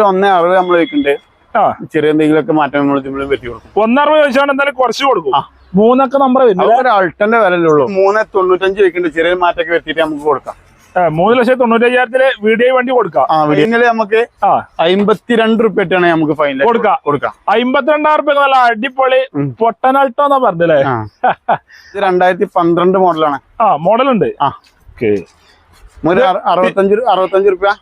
ഒരു ഒന്നേ അറുപത് നമ്മൾ വെക്കുന്നുണ്ട് ചെറിയ എന്തെങ്കിലുമൊക്കെ മാറ്റം നമ്മൾ പറ്റി കൊടുക്കും. ഒന്നറുപത് ചോദിച്ചാൽ എന്തായാലും കുറച്ച് കൊടുക്കും. മൂന്നൊക്കെ നമ്പർ അൾട്ടന്റെ വിലയുള്ളൂ മൂന്ന് തൊണ്ണൂറ്റഞ്ച് വെക്കുന്നുണ്ട് ചെറിയ മാറ്റമൊക്കെ വരുത്തിയിട്ട് നമുക്ക് കൊടുക്കാം. മൂന്ന് ലക്ഷത്തി തൊണ്ണൂറ്റി അയ്യായിരത്തിൽ വീഡിയോ വണ്ടി കൊടുക്കാം. നമുക്ക് അമ്പത്തിരണ്ട് റുപ്യ ആയിട്ടാണ് നമുക്ക് ഫൈനൽ കൊടുക്കാം. കൊടുക്കാം. അമ്പത്തിരണ്ടായിരം റുപ്യ നല്ല അടിപൊളി. പൊട്ടനൾട്ടോ എന്നാ പറഞ്ഞല്ലേ? ഇത് രണ്ടായിരത്തി പന്ത്രണ്ട് മോഡലാണ് ആ മോഡലുണ്ട് ആ. ഓക്കെ അറുപത്തഞ്ച് അറുപത്തഞ്ച് റുപ്യ?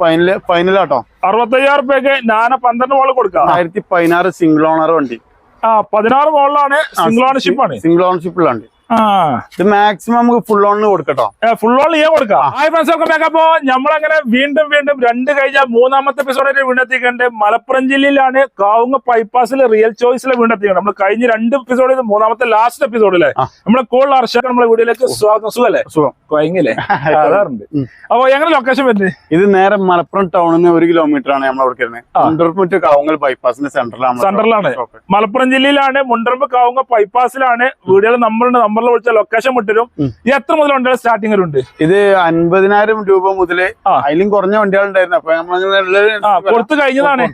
ഫൈനൽ ഫൈനലാട്ടോ അറുപത്തയ്യായിരം റുപ്യക്ക് ഞാൻ പന്ത്രണ്ട് മോൾ കൊടുക്കാം. ആയിരത്തി പതിനാറ് സിംഗിൾ ഓണർ വണ്ടി. ആ പതിനാറ് മോളിലാണ് സിംഗിൾ ഓണർഷിപ്പ് ആണ്. സിംഗിൾ ഓണർഷിപ്പിലുണ്ട് ആ ഇത് മാക്സിമം നമുക്ക് ഫുൾ ഓണിന് കൊടുക്കട്ടോ. ഫുൾ ഓൺ ചെയ്യാൻ കൊടുക്കാം. ഹായ് ഫ്രണ്ട്സ് വെൽക്കം ബാക്ക് അപ്പോ നമ്മളങ്ങനെ വീണ്ടും വീണ്ടും രണ്ട് കഴിഞ്ഞ മൂന്നാമത്തെ എപ്പിസോഡിൽ വീണ്ടെത്തിക്കണ്ട് മലപ്പുറം ജില്ലയിലാണ് കാവുങ്ങ ബൈപ്പാസിൽ റിയൽ ചോയ്സിലെ വീണ്ടെത്തിക്കണം നമ്മൾ കഴിഞ്ഞ രണ്ട് എപ്പിസോഡിൽ മൂന്നാമത്തെ ലാസ്റ്റ് എപ്പിസോഡിലെ. നമ്മളെ കോൾ ഹർഷക നമ്മളെ വീഡിയോയിലേക്ക് സ്വാഗതം. സുഖല്ലേ? സുഖം. കൊയങ്ങില്ലേ? അതാറുണ്ട്. ഉം. അപ്പൊ എങ്ങനെ ലൊക്കേഷൻ വരുന്നത്? ഇത് നേരെ മലപ്പുറം ടൗണിൽ നിന്ന് ഒരു കിലോമീറ്റർ ആണ് നമ്മൾ അവിടെ. കുണ്ടർമുറ്റ് കാവങ്ങൽ ബൈപ്പാസിന്റെ സെന്ററിലാണ് സെന്ററിലാണ് മലപ്പുറം ജില്ലയിലാണ് മുണ്ടറമ്പ് കാവുങ്ങ ബൈപ്പാസിലാണ് വീടുകൾ നമ്പറുണ്ട് നമ്പറിൽ വിളിച്ചാൽ ലൊക്കേഷൻ വിട്ടുതരും എത്ര മുതൽ വണ്ടികൾ സ്റ്റാർട്ടിംഗ് ഉണ്ട് ഇത് അൻപതിനായിരം രൂപ മുതൽ. അതിലും കുറഞ്ഞ വണ്ടികളുണ്ടായിരുന്നു. അപ്പൊ കൊടുത്തു കഴിഞ്ഞതാണ്.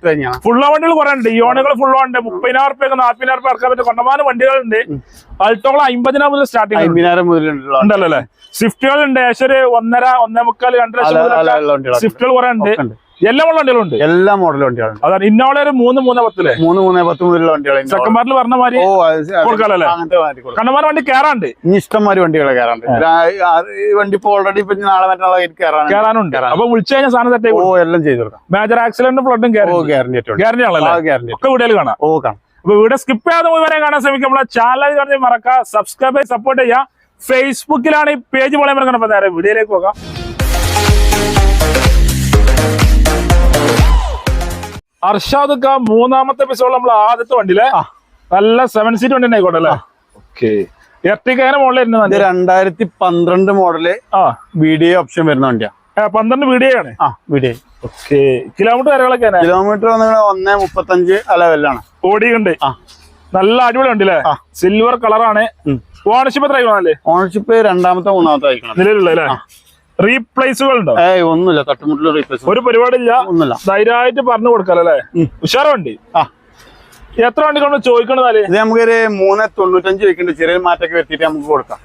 ഫുൾ വണ്ടികൾ കുറെ ഉണ്ട് ഇയോണുകൾ ഫുൾ ഉണ്ട്. മുപ്പതിനായിരം റുപ്യ നാൽപ്പതിനായിരം റുപ്യ ഇറക്കാൻ പറ്റും കൊണ്ടമാനം വണ്ടികളുണ്ട്. അൾട്ടോകൾ അമ്പതിനായിരം മുതൽ സ്റ്റാർട്ടിംഗ് അമ്പതിനായിരം മുതൽ ഉണ്ടല്ലോ അല്ലെ? സ്വിഫ്റ്റുകൾ ഉണ്ട്. ഏകദേശം ഒരു ഒന്നര ഒന്നേ മുക്കാൽ രണ്ടര സ്വിഫ്റ്റുകൾ കുറെ ഉണ്ട്. എല്ലാ മോഡൽ വണ്ടികളും ഉണ്ട് എല്ലാ മോഡൽ വണ്ടികളുണ്ട് അതാണ് ഇന്നോളെ ഒരു മൂന്ന് മൂന്ന് പത്തിൽ? മൂന്ന് മൂന്ന് പത്ത് മുതലുള്ള വണ്ടികൾ ചെക്കന്മാരിൽ പറഞ്ഞ മാതിരി ഓ അത് അത് കൊടുക്കാലോ അല്ലേ? അങ്ങനത്തെ മാറ്റി കൊടുക്കാം. കണ്ടമാനം വണ്ടി കയറാണ്ട് ഇനി ഇഷ്ടംമാതിരി വണ്ടികളെ കയറാണ്ട് വണ്ടി ഇപ്പൊ ഓൾറെഡി ഇപ്പൊ നാളെ മറ്റന്നാളെ കയറാൻ കയറാനുണ്ട്. അപ്പൊ വിളിച്ചു കഴിഞ്ഞാൽ സാധനം തെറ്റേ ഓ എല്ലാം ചെയ്തു കൊടുക്കാം. മേജർ ആക്സിഡന്റ് ഫ്ലഡും ഗ്യാരണ്ടി ആയിട്ടുണ്ട് ഗ്യാരണ്ടി ആണല്ലേ? ആ ഗ്യാരണ്ടി ഒക്കെ വീടുകൾ കാണാം. ഓ കാണാം. അപ്പൊ വീട് സ്കിപ്പ് ചെയ്യാതെ മുഴുവനെ കാണാൻ ശ്രമിക്കാം നമ്മളെ ചാനൽ പറഞ്ഞ് മറക്കാം. സബ്സ്ക്രൈബ് ചെയ്ത് സപ്പോർട്ട് ചെയ്യാം ഫേസ്ബുക്കിലാണ് ഈ പേജ് പോലെ നേരെ വീഡിയോയിലേക്ക് പോകാം. അർഷാദ് ഖാൻ മൂന്നാമത്തെ എപ്പിസോഡ് നമ്മൾ ആദ്യത്തെ വണ്ടിയിലെ. നല്ല സെവൻ സീറ്റ് വണ്ടി ആയിക്കോട്ടെ അല്ലേ? ഓക്കെ. എർട്ടിക്കേനെ ഇത് രണ്ടായിരത്തി പന്ത്രണ്ട് മോഡൽ ആ. വീഡിയോ ഓപ്ഷൻ വരുന്ന വണ്ടിയാ. പന്ത്രണ്ട് വീഡിയോ ആണ്. ആ വീഡിയോ. ഓക്കെ. കിലോമീറ്റർ കാര്യങ്ങളൊക്കെ കിലോമീറ്റർ വന്ന ഒന്നേ മുപ്പത്തഞ്ച് അലവലാണ് ലെവലിലാണ് ഓടിയുണ്ട് ആ. നല്ല അടിപൊളി ഉണ്ട് അല്ലേ. സിൽവർ കളറാണ്. ഓണർഷിപ്പ് എത്ര ആയിക്കോണല്ലേ ഓണർഷിപ്പ് രണ്ടാമത്തെ മൂന്നാമത്തെ അയക്കണം നിലവിലുള്ള റീപ്ലേസുകൾ ഉണ്ടോ ഏയ് ഒന്നുമില്ല. തട്ടുമുട്ടിൽ റീപ്ലേസ് ഒരു പരിപാടിയില്ല. ഒന്നുമില്ല. ധൈര്യമായിട്ട് പറഞ്ഞു കൊടുക്കാല്ലേ അല്ലേ? ഉം. ഉഷാറ വണ്ടി ആ. എത്ര വണ്ടി കൊണ്ട് ചോദിക്കണതാൽ ഇത് നമുക്കൊരു മൂന്ന് തൊണ്ണൂറ്റഞ്ച് വെക്കുന്നുണ്ട് ചെറിയ മാറ്റൊക്കെ വരുത്തിയിട്ട് നമുക്ക് കൊടുക്കാം.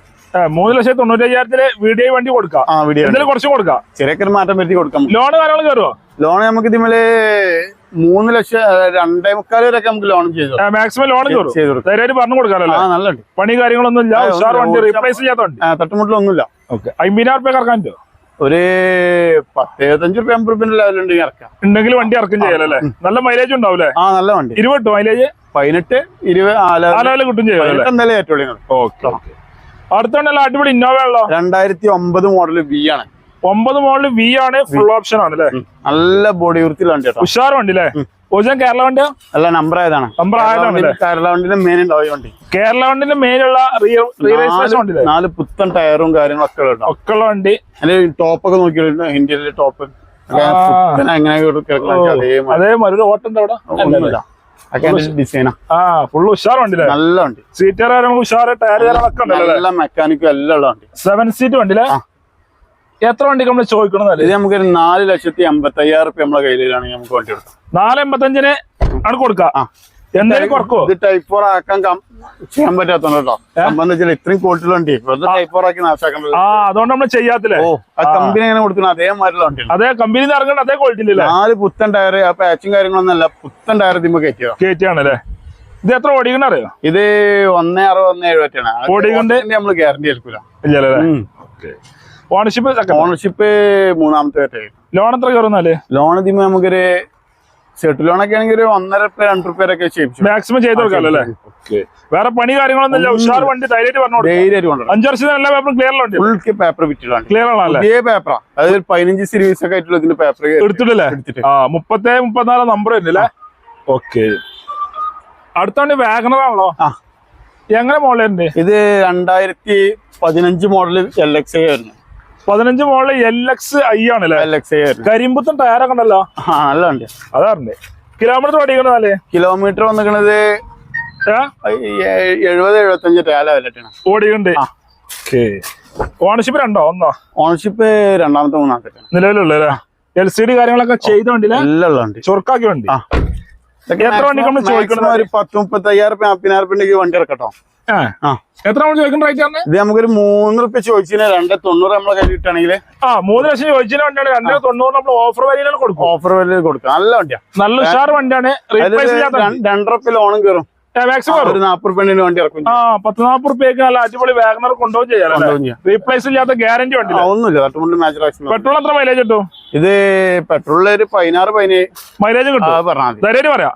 മൂന്ന് ലക്ഷത്തി തൊണ്ണൂറ്റയ്യായിരത്തിൽ വീഡിയോ വണ്ടി കൊടുക്കാം. ആ വീഡിയോ എന്തെങ്കിലും കുറച്ചും കൊടുക്കാം? ഒരു മാറ്റം വരുത്തി കൊടുക്കാം ലോൺ കാര്യങ്ങൾ കയറുമോ ലോൺ നമുക്ക് ഇതിമേൽ മൂന്ന് ലക്ഷം രണ്ടേ മുക്കാൽ വരെയൊക്കെ നമുക്ക് ലോൺ ചെയ്തു മാക്സിമം ലോൺ ചെയ്തു ധൈര്യമായിട്ട് പറഞ്ഞു അല്ലേ? നല്ല പണി കാര്യങ്ങളൊന്നും ഇല്ല വണ്ടി റീപ്ലേസ് ചെയ്യാത്ത തട്ടുമുട്ടിലൊന്നുമില്ല. ഓക്കെ അമ്പതിനായിരം റുപ്യ കറക്കാൻ പറ്റുമോ ഒരു പത്ത് എഴുപത്തഞ്ച് റുപ്യ അമ്പത് റുപ്യ ലെവലുണ്ടെങ്കിൽ ഇറക്കാം. ഉണ്ടെങ്കിൽ വണ്ടി ഇറക്കും ചെയ്യാലല്ലേ? നല്ല മൈലേജ് ഉണ്ടാവില്ലേ ആ നല്ല വണ്ടി. ഇരുപത് മൈലേജ് പതിനെട്ട് ഇരുപത് കിട്ടും ചെയ്യാം എന്തായാലും ഏറ്റവും ഓക്കെ അടിപൊളി ഇന്നോവ ഉള്ളോ രണ്ടായിരത്തി ഒമ്പത് മോഡൽ വി ആണ്. ഒമ്പത് മോഡൽ വി ആണ് ഫുൾ ഓപ്ഷൻ ആണ് അല്ലേ നല്ല ബോഡി വൃത്തിയുള്ള വണ്ടി ഉഷാർ വണ്ടി അല്ലേ ഒറിജിനൽ കേരള വണ്ടിയാ? നല്ല നമ്പർ ആയതാണ്. നമ്പർ ആയതാണ് അല്ലേ? കേരള വണ്ടിന്റെ മെയിൻ ഉണ്ടാവും വണ്ടി. കേരള വണ്ടിന്റെ നാല് പുത്തൻ ടയറും കാര്യങ്ങളൊക്കെ ഒക്കെ ഉള്ള വണ്ടി. അതിന്റെ ഇന്ത്യയിലെ ടോപ്പ് അതേമാതിരി. ഓട്ടം ഒന്നുമില്ല. ഒക്കെ ഫുൾ ഉഷാർ വണ്ടി അല്ലേ? നല്ല വണ്ടി. സീറ്റ് ഉഷാറ് ടയർ നല്ല മെക്കാനിക്കും എല്ലാം ഉള്ള വണ്ടി. സെവൻ സീറ്റ് വണ്ടി അല്ലേ? ആ. എത്ര വണ്ടി നമ്മൾ ചോദിക്കണം ഇത് നമുക്കൊരു നാല് ലക്ഷത്തി അമ്പത്തി അയ്യായിരം റുപ്യ നമ്മളെ കയ്യിലാണെങ്കിൽ നമുക്ക് വണ്ടി എടുക്കാം. നാല് എൺപത്തഞ്ചിന് ആണ് കൊടുക്കാം. ആ. എന്തെങ്കിലും കുറക്കോ? ഇത് ടൈപ്പ് ഫോർ ആക്കാൻ ചെയ്യാൻ പറ്റാത്തോണ്ട് കേട്ടോ. സംബന്ധം വെച്ചാൽ ഇത്രയും കോട്ടിലുള്ള വണ്ടി. ടൈപ്പ് ഫോർ ആക്കി നാശാക്കണ്ടല്ലോ ആ അതുകൊണ്ട് നമ്മൾ ചെയ്യാത്തില്ലേ? ഓ ആ കമ്പനി എങ്ങനെ കൊടുക്കണം അതേമാതിരിയുള്ള വണ്ടിയാണ്. അതേ കമ്പനി ഇറങ്ങണ്ട അതേ ക്വാളിറ്റി നാല് പുത്തൻ ടയർ ആ പാച്ചും കാര്യങ്ങളൊന്നും അല്ല. പുത്തൻ ടയർ ഇതിമ്മ കയറ്റിയോ? കയറ്റി ഇത് എത്ര ഓടിക്കണ അറിയോ? ഇത് ഒന്നേ അറുപത് ഒന്നേ എഴുപറ്റാണ് ഓടിക്കൊണ്ട് നമ്മൾ ഗ്യാരണ്ടി എടുക്കൂല ഇല്ലല്ലേ? ഓണർഷിപ്പ് ഓണർഷിപ്പ് മൂന്നാമത്തെ ലോൺ എത്ര കയറുന്നാൽ ലോൺ ഇതിന് നമുക്കൊരു സെട്ട് ലോൺ ഒക്കെ ആണെങ്കിൽ ഒരു ഒന്നര റുപ്യ രണ്ട് റുപ്യ ഒക്കെ മാക്സിമം ചെയ്ത് കൊടുക്കാമല്ലോ അല്ലേ? വേറെ പണി കാര്യങ്ങളൊന്നും ഇല്ല. ഉഷാർ വണ്ടി ധൈര്യമായിട്ട് പറഞ്ഞു ധൈര്യമായിട്ട് കൊണ്ടു അഞ്ചു വർഷത്തിന് എല്ലാ പേപ്പറും ക്ലിയർ ഉണ്ട് ഫുൾ പേപ്പർ വിറ്റിട്ടാണ് ക്ലിയർ ആണല്ലേ പുതിയ പേപ്പറാ അതായത് പതിനഞ്ച് സീരീസ് ഒക്കെ ആയിട്ടുള്ള ഇതിന്റെ പേപ്പർ എടുത്തിട്ടില്ലേ? എടുത്തിട്ട്. ആ മുപ്പത്തേ മുപ്പത്തിനാല് നമ്പർ വരുന്നില്ലേ ഓക്കെ അടുത്ത വണ്ടി ആ. എങ്ങനെ മോഡലുണ്ട് ഇത് രണ്ടായിരത്തി പതിനഞ്ച് മോഡൽ എൽ എക്സ് ആയിരുന്നു പതിനഞ്ച് മോളിൽ എൽ എക്സ് ഐ ആണല്ലേ? ആയിരുന്നു. കരിമ്പുത്തൻ ടയറൊക്കെ ഉണ്ടല്ലോ നല്ല വണ്ടി അതാറുണ്ട് കിലോമീറ്റർ ഓടിക്കണല്ലേ കിലോമീറ്റർ വന്നിക്കണത് എഴുപത് എഴുപത്തഞ്ച് ഓടിക്കണ്ട് ആ. ഓണർഷിപ്പ് രണ്ടോ? ഒന്നോ? ഓണർഷിപ്പ് രണ്ടാമത്തെ മൂന്നാമത്തെ. നിലവിലുള്ള എൽ സി ഡി കാര്യങ്ങളൊക്കെ ചെയ്ത വണ്ടിയിലെ? വണ്ടി? എത്ര വണ്ടി നമ്മൾ ചോദിക്കണം ഒരു പത്ത് മുപ്പത്തി അയ്യായിരം റുപ്യ വണ്ടി ഇറക്കട്ടോ. എത്ര നമ്മൾ ചോദിക്കുന്ന റേറ്റ് ആണ് ഇത് നമുക്കൊരു മൂന്ന് റുപ്യ ചോദിച്ചതിന് രണ്ട് തൊണ്ണൂറ് നമ്മൾ കയ്യിൽ ആ മൂന്ന് ലക്ഷം ചോദിച്ചാൽ വണ്ടിയാണ്. രണ്ട് തൊണ്ണൂറ് നമ്മൾ ഓഫർ വരിയിലാണ് കൊടുക്കും. ഓഫർ വില കൊടുക്കാം. നല്ല വണ്ടിയാണ് നല്ല ഉഷാർ വണ്ടിയാണ്. രണ്ടര റുപ്യ ലോണും കയറും. നാപ്പത് റുപ്യക്ക് നല്ല അടിപൊളി വാഗണർ കൊണ്ടുപോകും ചെയ്യാം കൊണ്ടുപോകും ചെയ്യാം. റീപ്ലേസ് ഇല്ലാത്ത ഗ്യാരണ്ടി വണ്ടി ഒന്നുമില്ല. പെട്രോൾ എത്ര മൈലേജ് കിട്ടും? ഇത് പെട്രോളിൽ ഒരു പതിനാറ് പതിനേഴ്. മൈലേജ് കിട്ടും. പറയാം.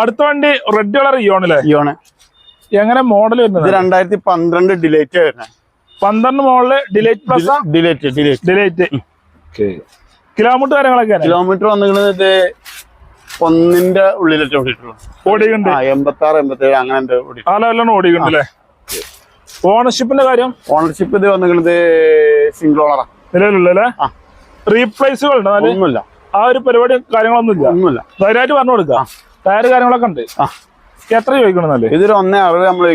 അടുത്ത വണ്ടി റെഡ് കളർ ഇയോണല്ലേ ഇയോണ് എങ്ങനെ മോഡൽ വരുന്നത്? രണ്ടായിരത്തി പന്ത്രണ്ട് ഡിലേറ്റ് വരുന്നത്. പന്ത്രണ്ട് മോഡൽ ഡിലേറ്റ് പ്ലസ് ഡിലേറ്റ് ഡിലേറ്റ് ഡിലേറ്റ് കിലോമീറ്റർ കാര്യങ്ങളൊക്കെ കിലോമീറ്റർ വന്നിട്ട് ഒന്നിന്റെ ഉള്ളിലേറ്റ് ഓടിയിട്ടുള്ളൂ. ആ എൺപത്തി ആറ് എൺപത്തി ഏഴ് അങ്ങനെ ആ ലെവലാണ് ഓടിക്കുന്നുണ്ട് അല്ലേ? ഓണർഷിപ്പിന്റെ കാര്യം? ഓണർഷിപ്പ് ഇത് വന്നിട്ട് സിംഗിൾ ഓണറാ നിലവിലുള്ള. റീപ്ലേസുകൾ ഒന്നുമില്ല. ആ ഒരു പരിപാടി കാര്യങ്ങളൊന്നും ഇല്ല ഒന്നുമില്ല. ധൈര്യമായിട്ട് പറഞ്ഞു കൊടുക്കാം ടയർ കാര്യങ്ങളൊക്കെ ഉണ്ട്. ആ. എത്ര ചോദിക്കണമെന്നല്ലേ ഇതൊരു ഒന്നേ അറുപത് നമ്മൾ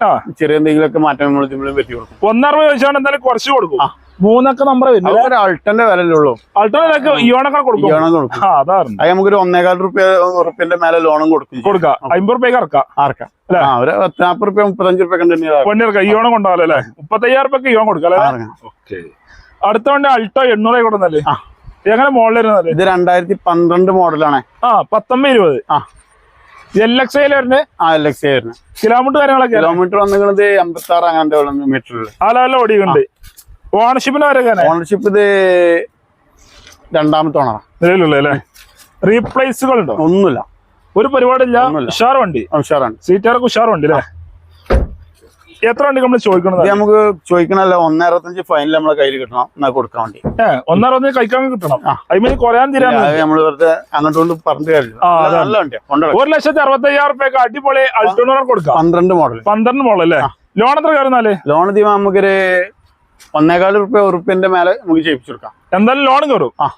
ആ. ചെറിയ എന്തെങ്കിലുമൊക്കെ മാറ്റം നമ്മൾ പറ്റി കൊടുക്കും. ഒന്നറുപത് ചോദിച്ചാണ് എന്തായാലും കുറച്ച് കൊടുക്കും. മൂന്നൊക്കെ നമ്പർ വരുന്നത് അൾട്ടന്റെ വിലല്ലേ ഉള്ളൂ. അൾട്ടനൊക്കെ ഇയോണൊക്കെ കൊടുക്കും. ഇയോണം കൊടുക്കും. ആ അതാണ് അത് നമുക്കൊരു ഒന്നേകാൽ റുപ്യ ഉറുപ്പ്യന്റെ മേലെ ലോണും കൊടുക്കും. കൊടുക്കാം. അമ്പത് റുപ്യക്ക് ഇറക്കാം. ഒരു പത്ത് നാപ്പത് റുപ്യ മുപ്പത്തഞ്ച് റുപ്യ കണ്ടു വണ്ടി ഇറക്കാം. ഇയോണം കൊണ്ടാവല്ലോ അല്ലേ? മുപ്പത്തയ്യായിരം റുപ്യക്ക് ഇയോൺ കൊടുക്കാം അല്ലേ? ഓക്കെ. അടുത്ത വണ്ടി അൾട്ടോ എണ്ണൂറ് കൊടുക്കുന്നല്ലേ. എങ്ങനെ വരുന്നല്ലേ ഇത് രണ്ടായിരത്തി പന്ത്രണ്ട് മോഡലാണ്. ആ പത്തൊമ്പത് ഇരുപത്. ആ. കിലോമീറ്റർ കാര്യങ്ങളൊക്കെ? കിലോമീറ്റർ വന്നിരിക്കുന്നത് അമ്പത്തി ആറ് അങ്ങനത്തെ മീറ്റർ ആ ലെവലിൽ ഓടിക്കുന്നുണ്ട് ഓണർഷിപ്പിന് വരെ ഓണർഷിപ്പ് ഇത് രണ്ടാമത്തെ ഓണറാ നിലവിലുള്ള റീപ്ലേസുകൾ ഉണ്ടോ ഒന്നുമില്ല. ഒരു പരിപാടില്ല. ഉഷാർ വണ്ടി. ഉഷാറാണ്. സീറ്റാർക്ക് ഉഷാർ വണ്ടി അല്ലേ എത്ര വണ്ടി നമ്മൾ ചോദിക്കണത്? നമുക്ക് ചോദിക്കണല്ല ഒന്നേ അറുപത്തഞ്ച് ഫൈനൽ നമ്മളെ കയ്യിൽ കിട്ടണം. കൊടുക്കാൻ വേണ്ടി. ഏഹ് ഒന്നര ഒന്ന് കഴിക്കാൻ കിട്ടണം. അതിന് കുറയാൻ തീരാൻ അത് നമ്മൾ വെറുതെ അങ്ങോട്ട് കൊണ്ട് പറഞ്ഞു കാര്യമില്ല കൊണ്ടുവരാം ഒരു ലക്ഷത്തി അറുപത്തി അയ്യായിരം റുപ്യക്ക് അടിപൊളി അൾട്ടോണർ കൊടുക്കാം പന്ത്രണ്ട് മോഡൽ പന്ത്രണ്ട് മോഡൽ അല്ലേ? ലോൺ എത്ര കയറുന്നാൽ? ലോൺ തീമാ നമുക്കൊരു ഒന്നേകാൽ റുപ്യ ഉറുപ്പിന്റെ മേലെ നമുക്ക് ചെയ്യിപ്പിച്ചു കൊടുക്കാം. എന്തായാലും ലോൺ കയറും. ആ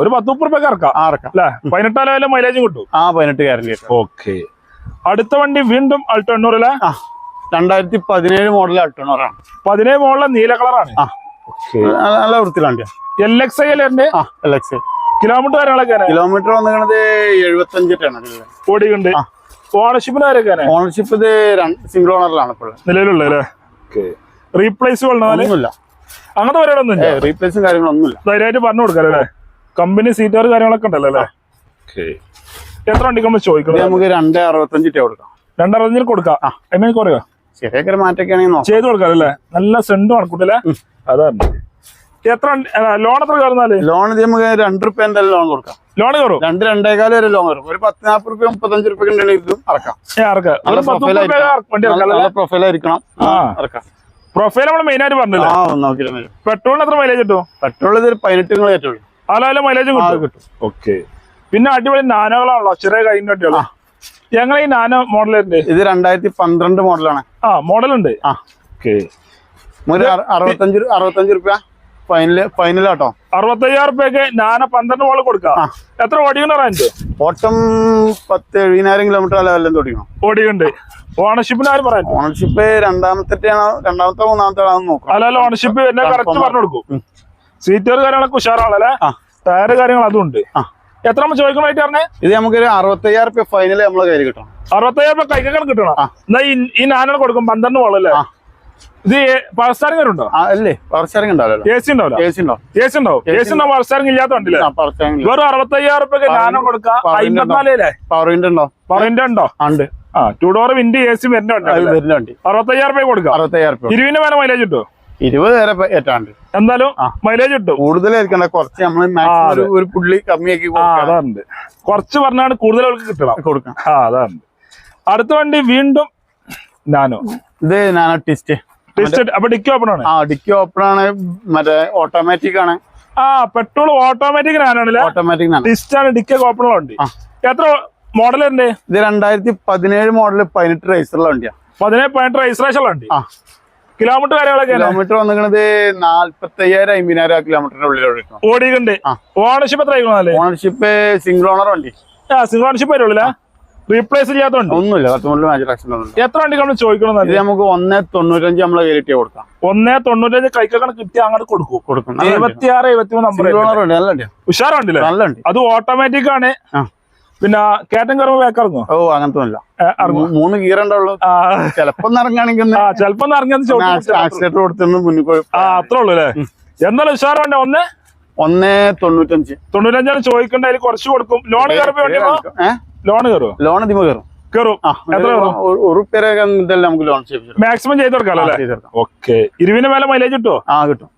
ഒരു പത്ത് മുപ്പത് റുപ്യ ഇറക്കാം ഇറക്കാം. അല്ലേ? പതിനെട്ടാം മൈലേജും കിട്ടും. ആ പതിനെട്ട് കാരല്ലേ ഓക്കെ. അടുത്ത വണ്ടി വീണ്ടും അൾട്ടോ എണ്ണൂറല്ലേ ആ. രണ്ടായിരത്തി പതിനേഴ് മോഡൽ അൾട്ടോണറാണ് പതിനേഴ് മോളിലെ നീല കളറാണ് ആ. നല്ല- വൃത്തിയിലാണ്ട് എൽ എക്സ് ഐ അല്ലേ ആ എൽ എക്സ് ഐ കിലോമീറ്റർ കാര്യങ്ങളൊക്കെ കിലോമീറ്റർ വന്നിരിക്കുന്നത് എഴുപത്തി അഞ്ചിട്ടാണ് ഓടിയുണ്ട് ഓണർഷിപ്പിന് കാര്യമൊക്കെ ഓണർഷിപ്പ് ഇത് സിംഗിൾ ഓണറിലാണ് ഇപ്പോൾ നിലവിലുള്ള അല്ലേ? റീപ്ലേസുകൾ ഒന്നുമില്ല. അങ്ങനത്തെ പരിപാടിയൊന്നും ഇല്ല? റീപ്ലേസും കാര്യങ്ങളൊന്നുമില്ല ധൈര്യമായിട്ട് പറഞ്ഞു കൊടുക്കാം അല്ലേ? കമ്പനി സീറ്റുകാർ കാര്യങ്ങളൊക്കെ ഉണ്ടല്ലോ അല്ലേ? എത്ര വണ്ടിക്ക് നമ്മൾ ഇത് ചോദിക്കണം നമുക്ക് രണ്ട് അറുപത്തഞ്ചിട്ട് കൊടുക്കാം. രണ്ടറുപത്തഞ്ചിൽ കൊടുക്കാം. ആ. അതിന് കുറയോ ചെറിയ മാറ്റൊക്കെ ആണെങ്കിൽ ചെയ്ത് കൊടുക്കാം അല്ലേ? നല്ല സെന്റ് കണക്കൂട്ടല്ലേ അതാണ് എത്ര ലോൺ എത്ര കയറുന്നാൽ ലോൺ നമുക്ക് രണ്ട് റുപ്യ എന്തായാലും ലോൺ കൊടുക്കാം. ലോൺ കയറും? രണ്ട് രണ്ടേകാലം വരെ ലോൺ കയറും ഒരു പത്ത് നാൽപ്പത് റുപ്യ മുപ്പത്തഞ്ച് റുപ്യ ഇതും ഇറക്കാം ഇറക്കാം പ്രൊഫൈൽ നമ്മൾ മെയിൻ ആയിട്ട് പറഞ്ഞില്ല? പെട്രോളിന് എത്ര മൈലേജ് കിട്ടും? പെട്രോൾ ഇത് പതിനെട്ട് കയറ്റുള്ളൂ ആ മൈലേജ് കിട്ടും. ഓക്കെ പിന്നെ അടിപൊളി നാനകളാണല്ലോ. ചെറിയ വണ്ടികൾ ഞങ്ങൾ ഈ നാനോ മോഡലുണ്ട് ഇത് രണ്ടായിരത്തി പന്ത്രണ്ട് മോഡലാണ്. ആ മോഡൽ ഉണ്ട് ആ. ഓക്കെ. ഒരു അറു- അറുപത്തഞ്ച് അറുപത്തഞ്ച് റുപ്യ? ഫൈനൽ ഫൈനലാട്ടോ. അറുപത്തയ്യായിരം റുപ്യക്ക് നാനോ പന്ത്രണ്ട് മോഡൽ കൊടുക്കാം? എത്ര ഓടിയുണ്ട് റേഞ്ച്? ഓട്ടം പത്ത് എഴുപതിനായിരം കിലോമീറ്റർ അല്ല വല്ലതും തുടങ്ങണം ഓടിയുണ്ട് ഓണർഷിപ്പിന് ആര് പറയാൻ ഓണർഷിപ്പ് രണ്ടാമത്തെ രണ്ടാമത്തെ മൂന്നാമത്തെ നോക്കാം. അല്ലല്ലോ ഓണർഷിപ്പ് എന്നെ കറക്റ്റ് പറഞ്ഞു കൊടുക്കും. സീറ്റർ കാര്യങ്ങളൊക്കെ ഉഷാറാണല്ലേ? ടയർ കാര്യങ്ങൾ അതും ഉണ്ട്. ആ. എത്ര നമ്മൾ ചോദിക്കണമായിട്ട് പറഞ്ഞേ? ഇത് നമുക്കൊരു അറുപത്തയ്യായിരം റുപ്യ ഫൈനൽ നമ്മളെ കയ്യിൽ കിട്ടണം. അറുപത്തയ്യായിരം രൂപ കൈക്കൊക്കെ കിട്ടണം. എന്നാ ഈ- നാനോട് നാനോ കൊടുക്കും പന്ത്രണ്ട് വളല്ലേ ഇത് പവർ സ്റ്റാറിംഗ് ഉണ്ടോ അല്ലേ? പവർ സ്റ്റാറിംഗ് ഉണ്ടാവില്ല എ സി ഉണ്ടാവില്ല എ സി ഉണ്ടാവും. എ സി ഉണ്ടാവും എ സി ഉണ്ടാവും പവർ സ്റ്റാറിംഗ് ഇല്ലാത്ത വണ്ടിയില്ലേ പവർ വെറും അറുപത്തയ്യായിരം റുപ്യ നാനോ കൊടുക്കാം. ഉണ്ടോ? അമ്പത്തിനാലേ പവർ വിൻഡ് ഉണ്ടോ? പറയന്റെ ഉണ്ടോ? ആ, ഉണ്ട്. ആ two door wind A C വരുന്ന വണ്ടി. അറുപത്തയ്യായിരം രൂപ കൊടുക്കാം. അറുപത്തയ്യായിരം റുപ്യ ഇരുവിന് വേറെ മൈലേജ് കിട്ടും ഇരുപത് വരെ ഏറ്റാണ്ട്. എന്തായാലും മൈലേജ് കിട്ടും. കൂടുതലായിരിക്കണ്ട കുറച്ച് നമ്മൾ ഒരു പുള്ളി കമ്മിയാക്കി അതാണ്ട്. അതാണ് കുറച്ച് പറഞ്ഞാണ് കൂടുതൽ അവൾക്ക് കിട്ടണം. കൊടുക്കാം ആ അതാണ് അടുത്ത വണ്ടി വീണ്ടും നാനോ. ഇത് നാനോ ടിസ്റ്റ് ടിസ്റ്റ് അപ്പൊ ഡിക്കി ഓപ്പൺ ആണ്. ആ ഡിക്കി ഓപ്പൺ ആണ്. മറ്റേ ഓട്ടോമാറ്റിക് ആണ്. ആ പെട്രോൾ ഓട്ടോമാറ്റിക് നാനാണല്ലേ ഓട്ടോമാറ്റിക് ആണ് ടിസ്റ്റ് ആണ് ഡിക്കി ഓപ്പൺ ഉണ്ട് എത്ര മോഡൽ ഉണ്ട് ഇത് രണ്ടായിരത്തി പതിനേഴ് മോഡൽ പതിനെട്ട് റൈസറുള്ള വണ്ടിയാ. പതിനേഴ് പതിനെട്ട് ഉണ്ട് ആ. കിലോമീറ്റർ കാര്യങ്ങളൊക്കെ കിലോമീറ്റർ വന്നിരിക്കുന്നത് നാല്പത്തി അയ്യായിരം അമ്പതിനായിരം കിലോമീറ്ററിന്റെ ഉള്ളിൽ ഓടിയിട്ടുണ്ട്. ഓണർഷിപ്പ് എത്ര ആയിക്കോളാം ഓണർഷിപ്പ് സിംഗിൾ ഓണർ വണ്ടി. ആ സിംഗിൾ ഓണർഷിപ്പ് വരുള്ളൂ റീപ്ലേസ് ചെയ്യാത്തതുണ്ട് ഒന്നുമില്ല കസ്റ്റമറിൽ മാജിക് ആക്സിഡന്റ് ഉണ്ട് എത്ര വണ്ടി നമ്മൾ ചോദിക്കണം ഇത് നമുക്ക് ഒന്നേ തൊണ്ണൂറ്റഞ്ച് നമ്മളെ കയറ്റി കൊടുക്കാം. ഒന്നേ തൊണ്ണൂറ്റഞ്ച് കൈക്കണക്ക് കിട്ടി അങ്ങോട്ട് കൊടുക്കും. കൊടുക്കും. നല്ല വണ്ടിയാ. എഴുപത്തി ആറ് എഴുപത്തി മൂന്ന് നമ്പർ. ഉഷാറുണ്ടല്ലേ നല്ല അത് ഓട്ടോമാറ്റിക് ആണ്. പിന്നെ കേട്ടൻ കയറുമ്പോ വേക്ക് ഓ അങ്ങനത്തെ അല്ല മൂന്ന് ആ. ചിലപ്പോ ആ ചെലപ്പോ ആക്സിലേറ്റർ കൊടുത്തൊന്ന് മുന്നിൽ പോയി. ആ അത്രേ ഉള്ളൂ അല്ലേ? എന്നാലും ഉഷാറുണ്ട് ഒന്ന്? ഒന്നേ തൊണ്ണൂറ്റഞ്ച്. തൊണ്ണൂറ്റഞ്ചാണ് ചോദിക്കേണ്ട? അതിൽ കുറച്ച് കൊടുക്കും. ലോൺ കയറുമ്പോ ലോൺ കയറും ലോൺ ഇതിമ കയറും. നമുക്ക് ലോൺ മാക്സിമം ചെയ്ത് കൊടുക്കാം. ഓക്കെ ഇരുവിന് മേലെ മൈലേജ് കിട്ടുമോ ആ കിട്ടും.